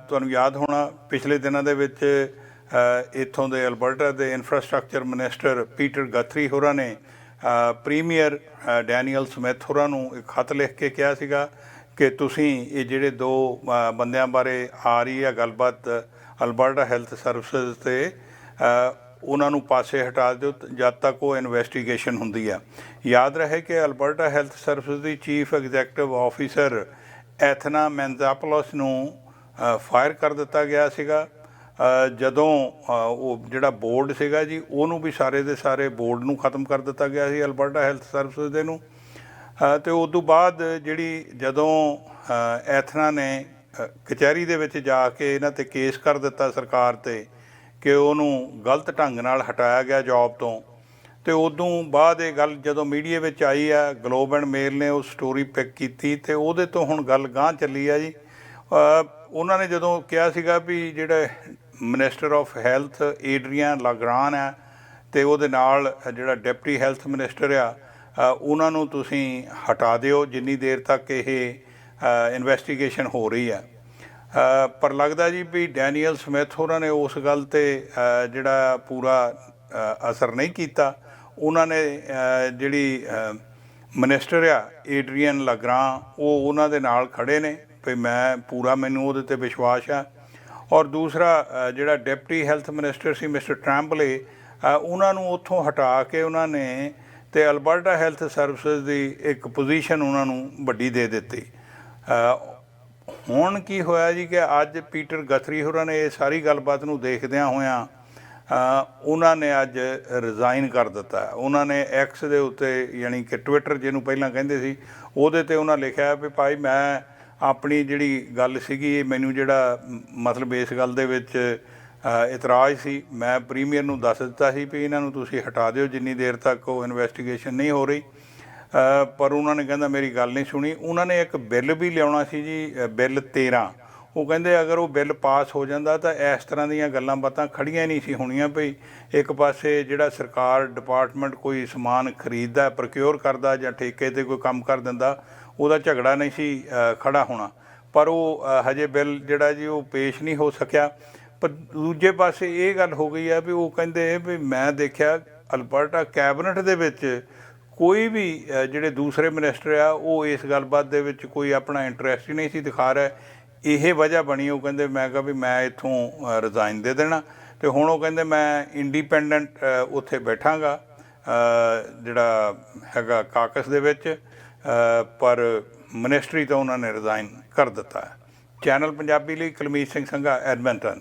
[SPEAKER 2] ਤੁਹਾਨੂੰ ਯਾਦ ਹੋਣਾ, ਪਿਛਲੇ ਦਿਨਾਂ ਦੇ ਵਿੱਚ ਇੱਥੋਂ ਦੇ ਅਲਬਰਟਾ ਦੇ ਇਨਫਰਾਸਟ੍ਰਕਚਰ ਮਿਨਿਸਟਰ ਪੀਟਰ ਗਥਰੀ ਹੋਰਾਂ ਨੇ ਪ੍ਰੀਮੀਅਰ ਡੈਨੀਅਲ ਸਮਿਥ ਹੋਰਾਂ ਨੂੰ ਇੱਕ ਖੱਤ ਲਿਖ ਕੇ ਕਿਹਾ ਸੀਗਾ ਕਿ ਤੁਸੀਂ ਇਹ ਜਿਹੜੇ ਦੋ ਬੰਦਿਆਂ ਬਾਰੇ ਆ ਰਹੀ ਹੈ ਗੱਲਬਾਤ, ਅਲਬਰਟਾ ਹੈਲਥ ਸਰਵਿਸਿਜ਼ ਤੇ ਉਹਨਾਂ ਨੂੰ ਪਾਸੇ ਹਟਾ ਦਿਓ ਜਦ ਤੱਕ ਉਹ ਇਨਵੈਸਟੀਗੇਸ਼ਨ ਹੁੰਦੀ ਆ। ਯਾਦ ਰਹੇ ਕਿ ਅਲਬਰਟਾ ਹੈਲਥ ਸਰਵਿਸਿਜ਼ ਦੀ chief executive officer Athana Mentzelopoulos ਨੂੰ ਫਾਇਰ ਕਰ ਦਿੱਤਾ ਗਿਆ ਸੀਗਾ। ਜਦੋਂ ਉਹ ਜਿਹੜਾ ਬੋਰਡ ਸੀਗਾ ਜੀ, ਉਹਨੂੰ ਵੀ ਸਾਰੇ ਦੇ ਸਾਰੇ ਬੋਰਡ ਨੂੰ ਖਤਮ ਕਰ ਦਿੱਤਾ ਗਿਆ ਸੀ ਅਲਬਰਟਾ ਹੈਲਥ ਸਰਵਿਸਿਜ਼ ਦੇ ਨੂੰ। ਤੇ ਉਸ ਤੋਂ ਬਾਅਦ ਜਿਹੜੀ ਜਦੋਂ ਐਥਨਾ ਨੇ ਕਚਹਿਰੀ ਦੇ ਵਿੱਚ ਜਾ ਕੇ ਇਹਨਾਂ ਤੇ ਕੇਸ ਕਰ ਦਿੱਤਾ ਸਰਕਾਰ ਤੇ ਕਿ ਉਹਨੂੰ ਗਲਤ ਢੰਗ ਨਾਲ ਹਟਾਇਆ ਗਿਆ ਜੌਬ ਤੋਂ, ਤੇ ਉਦੋਂ ਬਾਅਦ ਇਹ ਗੱਲ ਜਦੋਂ ਮੀਡੀਆ ਵਿੱਚ ਆਈ ਆ ਗਲੋਬ ਐਂਡ ਮੇਲ ਨੇ ਉਹ ਸਟੋਰੀ ਪਿਕ ਕੀਤੀ ਤੇ ਉਹਦੇ ਤੋਂ ਹੁਣ ਗੱਲ ਗਾਂਹ ਚੱਲੀ ਆ ਜੀ। ਉਹਨਾਂ ਨੇ ਜਦੋਂ ਕਿਹਾ ਸੀਗਾ ਵੀ ਜਿਹੜਾ minister of health Adriana LaGrange ਹੈ, ਤੇ ਉਹਦੇ ਨਾਲ ਜਿਹੜਾ ਡਿਪਟੀ ਹੈਲਥ ਮਿਨਿਸਟਰ ਆ ਉਹਨਾਂ ਨੂੰ ਤੁਸੀਂ ਹਟਾ ਦਿਓ, ਜਿੰਨੀ ਦੇਰ ਤੱਕ ਇਹ ਇਨਵੈਸਟੀਗੇਸ਼ਨ ਹੋ ਰਹੀ ਆ ਪਰ ਲੱਗਦਾ ਜੀ ਵੀ ਡੈਨੀਅਲ ਸਮਿਥ ਹੋਰਾਂ ਨੇ ਉਸ ਗੱਲ ਤੇ ਜਿਹੜਾ ਪੂਰਾ ਅਸਰ ਨਹੀਂ ਕੀਤਾ। ਉਹਨਾਂ ਨੇ ਜਿਹੜੀ ਮਿਨਿਸਟਰ ਆ ਏਡਰੀਅਨ ਲਗਰਾਂ ਉਹ ਉਹਨਾਂ ਦੇ ਨਾਲ ਖੜੇ ਨੇ ਵੀ ਮੈਂ ਪੂਰਾ ਮੈਨੂੰ ਉਹਦੇ ਤੇ ਵਿਸ਼ਵਾਸ ਆ। ਔਰ ਦੂਸਰਾ ਜਿਹੜਾ ਡਿਪਟੀ ਹੈਲਥ ਮਿਨਿਸਟਰ ਸੀ ਮਿਸਟਰ ਟ੍ਰੈਂਪਲੇ ਉਹਨਾਂ ਨੂੰ ਉੱਥੋਂ ਹਟਾ ਕੇ ਉਹਨਾਂ ਨੇ ਤੇ ਅਲਬਰਟਾ ਹੈਲਥ ਸਰਵਿਸਿਜ਼ ਦੀ ਇੱਕ ਪੋਜੀਸ਼ਨ ਉਹਨਾਂ ਨੂੰ ਵੱਡੀ ਦੇ ਦਿੱਤੀ। ਹੁਣ ਕੀ ਹੋਇਆ ਜੀ ਕਿ ਅੱਜ ਪੀਟਰ ਗਥਰੀ ਹੋਰਾਂ ਨੇ ਇਹ ਸਾਰੀ ਗੱਲਬਾਤ ਨੂੰ ਦੇਖਦਿਆਂ ਹੋਇਆਂ ਉਹਨਾਂ ਨੇ ਅੱਜ ਰਿਜ਼ਾਈਨ ਕਰ ਦਿੱਤਾ। ਉਹਨਾਂ ਨੇ ਐਕਸ ਦੇ ਉੱਤੇ ਯਾਨੀ ਕਿ ਟਵਿੱਟਰ ਜਿਹਨੂੰ ਪਹਿਲਾਂ ਕਹਿੰਦੇ ਸੀ, ਉਹਦੇ ਤੇ ਉਹਨਾਂ ਲਿਖਿਆ ਵੀ ਭਾਈ ਮੈਂ ਆਪਣੀ ਜਿਹੜੀ ਗੱਲ ਸੀਗੀ, ਇਹ ਮੈਨੂੰ ਜਿਹੜਾ ਮਤਲਬ ਇਸ ਗੱਲ ਦੇ ਵਿੱਚ ਇਤਰਾਜ਼ ਸੀ। ਮੈਂ ਪ੍ਰੀਮੀਅਰ ਨੂੰ ਦੱਸ ਦਿੱਤਾ ਸੀ ਵੀ ਇਹਨਾਂ ਨੂੰ ਤੁਸੀਂ ਹਟਾ ਦਿਓ ਜਿੰਨੀ ਦੇਰ ਤੱਕ ਉਹ ਇਨਵੈਸਟੀਗੇਸ਼ਨ ਨਹੀਂ ਹੋ ਰਹੀ। ਪਰ ਉਹਨਾਂ ਨੇ ਕਹਿੰਦਾ ਮੇਰੀ ਗੱਲ ਨਹੀਂ ਸੁਣੀ। ਉਹਨਾਂ ਨੇ ਇੱਕ ਬਿੱਲ ਵੀ ਲਿਆਉਣਾ ਸੀ ਜੀ ਬਿੱਲ 13 ਉਹ ਕਹਿੰਦੇ ਅਗਰ ਉਹ ਬਿੱਲ ਪਾਸ ਹੋ ਜਾਂਦਾ ਤਾਂ ਇਸ ਤਰ੍ਹਾਂ ਦੀਆਂ ਗੱਲਾਂ ਬਾਤਾਂ ਖੜੀਆਂ ਨਹੀਂ ਸੀ ਹੋਣੀਆਂ ਭਈ ਇੱਕ ਪਾਸੇ ਜਿਹੜਾ ਸਰਕਾਰ ਡਿਪਾਰਟਮੈਂਟ ਕੋਈ ਸਮਾਨ ਖਰੀਦਦਾ ਪ੍ਰੋਕਿਉਰ ਕਰਦਾ ਜਾਂ ਠੇਕੇ ਤੇ ਕੋਈ ਕੰਮ ਕਰ ਦਿੰਦਾ ਉਹਦਾ ਝਗੜਾ ਨਹੀਂ ਸੀ ਅ, ਖੜਾ ਹੋਣਾ। ਪਰ ਉਹ ਹਜੇ ਬਿੱਲ ਜਿਹੜਾ ਜੀ ਉਹ ਪੇਸ਼ ਨਹੀਂ ਹੋ ਸਕਿਆ। ਪਰ ਦੂਜੇ ਪਾਸੇ ਇਹ ਗੱਲ ਹੋ ਗਈ ਆ ਵੀ ਉਹ ਕਹਿੰਦੇ ਵੀ ਮੈਂ ਦੇਖਿਆ ਅਲਬਰਟਾ ਕੈਬਨਿਟ ਦੇ ਵਿੱਚ ਕੋਈ ਵੀ ਜਿਹੜੇ ਦੂਸਰੇ ਮਿਨਿਸਟਰ ਆ, ਉਹ ਇਸ ਗੱਲਬਾਤ ਦੇ ਵਿੱਚ ਕੋਈ ਆਪਣਾ ਇੰਟਰਸਟ ਹੀ ਨਹੀਂ ਸੀ ਦਿਖਾ ਰਿਹਾ। ਇਹ ਵਜ੍ਹਾ ਬਣੀ, ਉਹ ਕਹਿੰਦੇ, ਮੈਂ ਕਿਹਾ ਵੀ ਮੈਂ ਇੱਥੋਂ ਰਿਜ਼ਾਈਨ ਦੇ ਦੇਣਾ। ਤੇ ਹੁਣ ਉਹ ਕਹਿੰਦੇ, ਮੈਂ ਇੰਡੀਪੈਂਡੈਂਟ ਉੱਥੇ ਬੈਠਾਂਗਾ ਜਿਹੜਾ ਹੈਗਾ ਕਾਕਸ ਦੇ ਵਿੱਚ ਪਰ ਮਿਨਿਸਟਰੀ ਤੋਂ ਉਹਨਾਂ ਨੇ ਰਿਜ਼ਾਈਨ ਕਰ ਦਿੱਤਾ। ਚੈਨਲ ਪੰਜਾਬੀ ਲਈ ਕੁਲਮੀਤ ਸਿੰਘ ਸੰਘਾ ਐਡਮਿੰਟਨ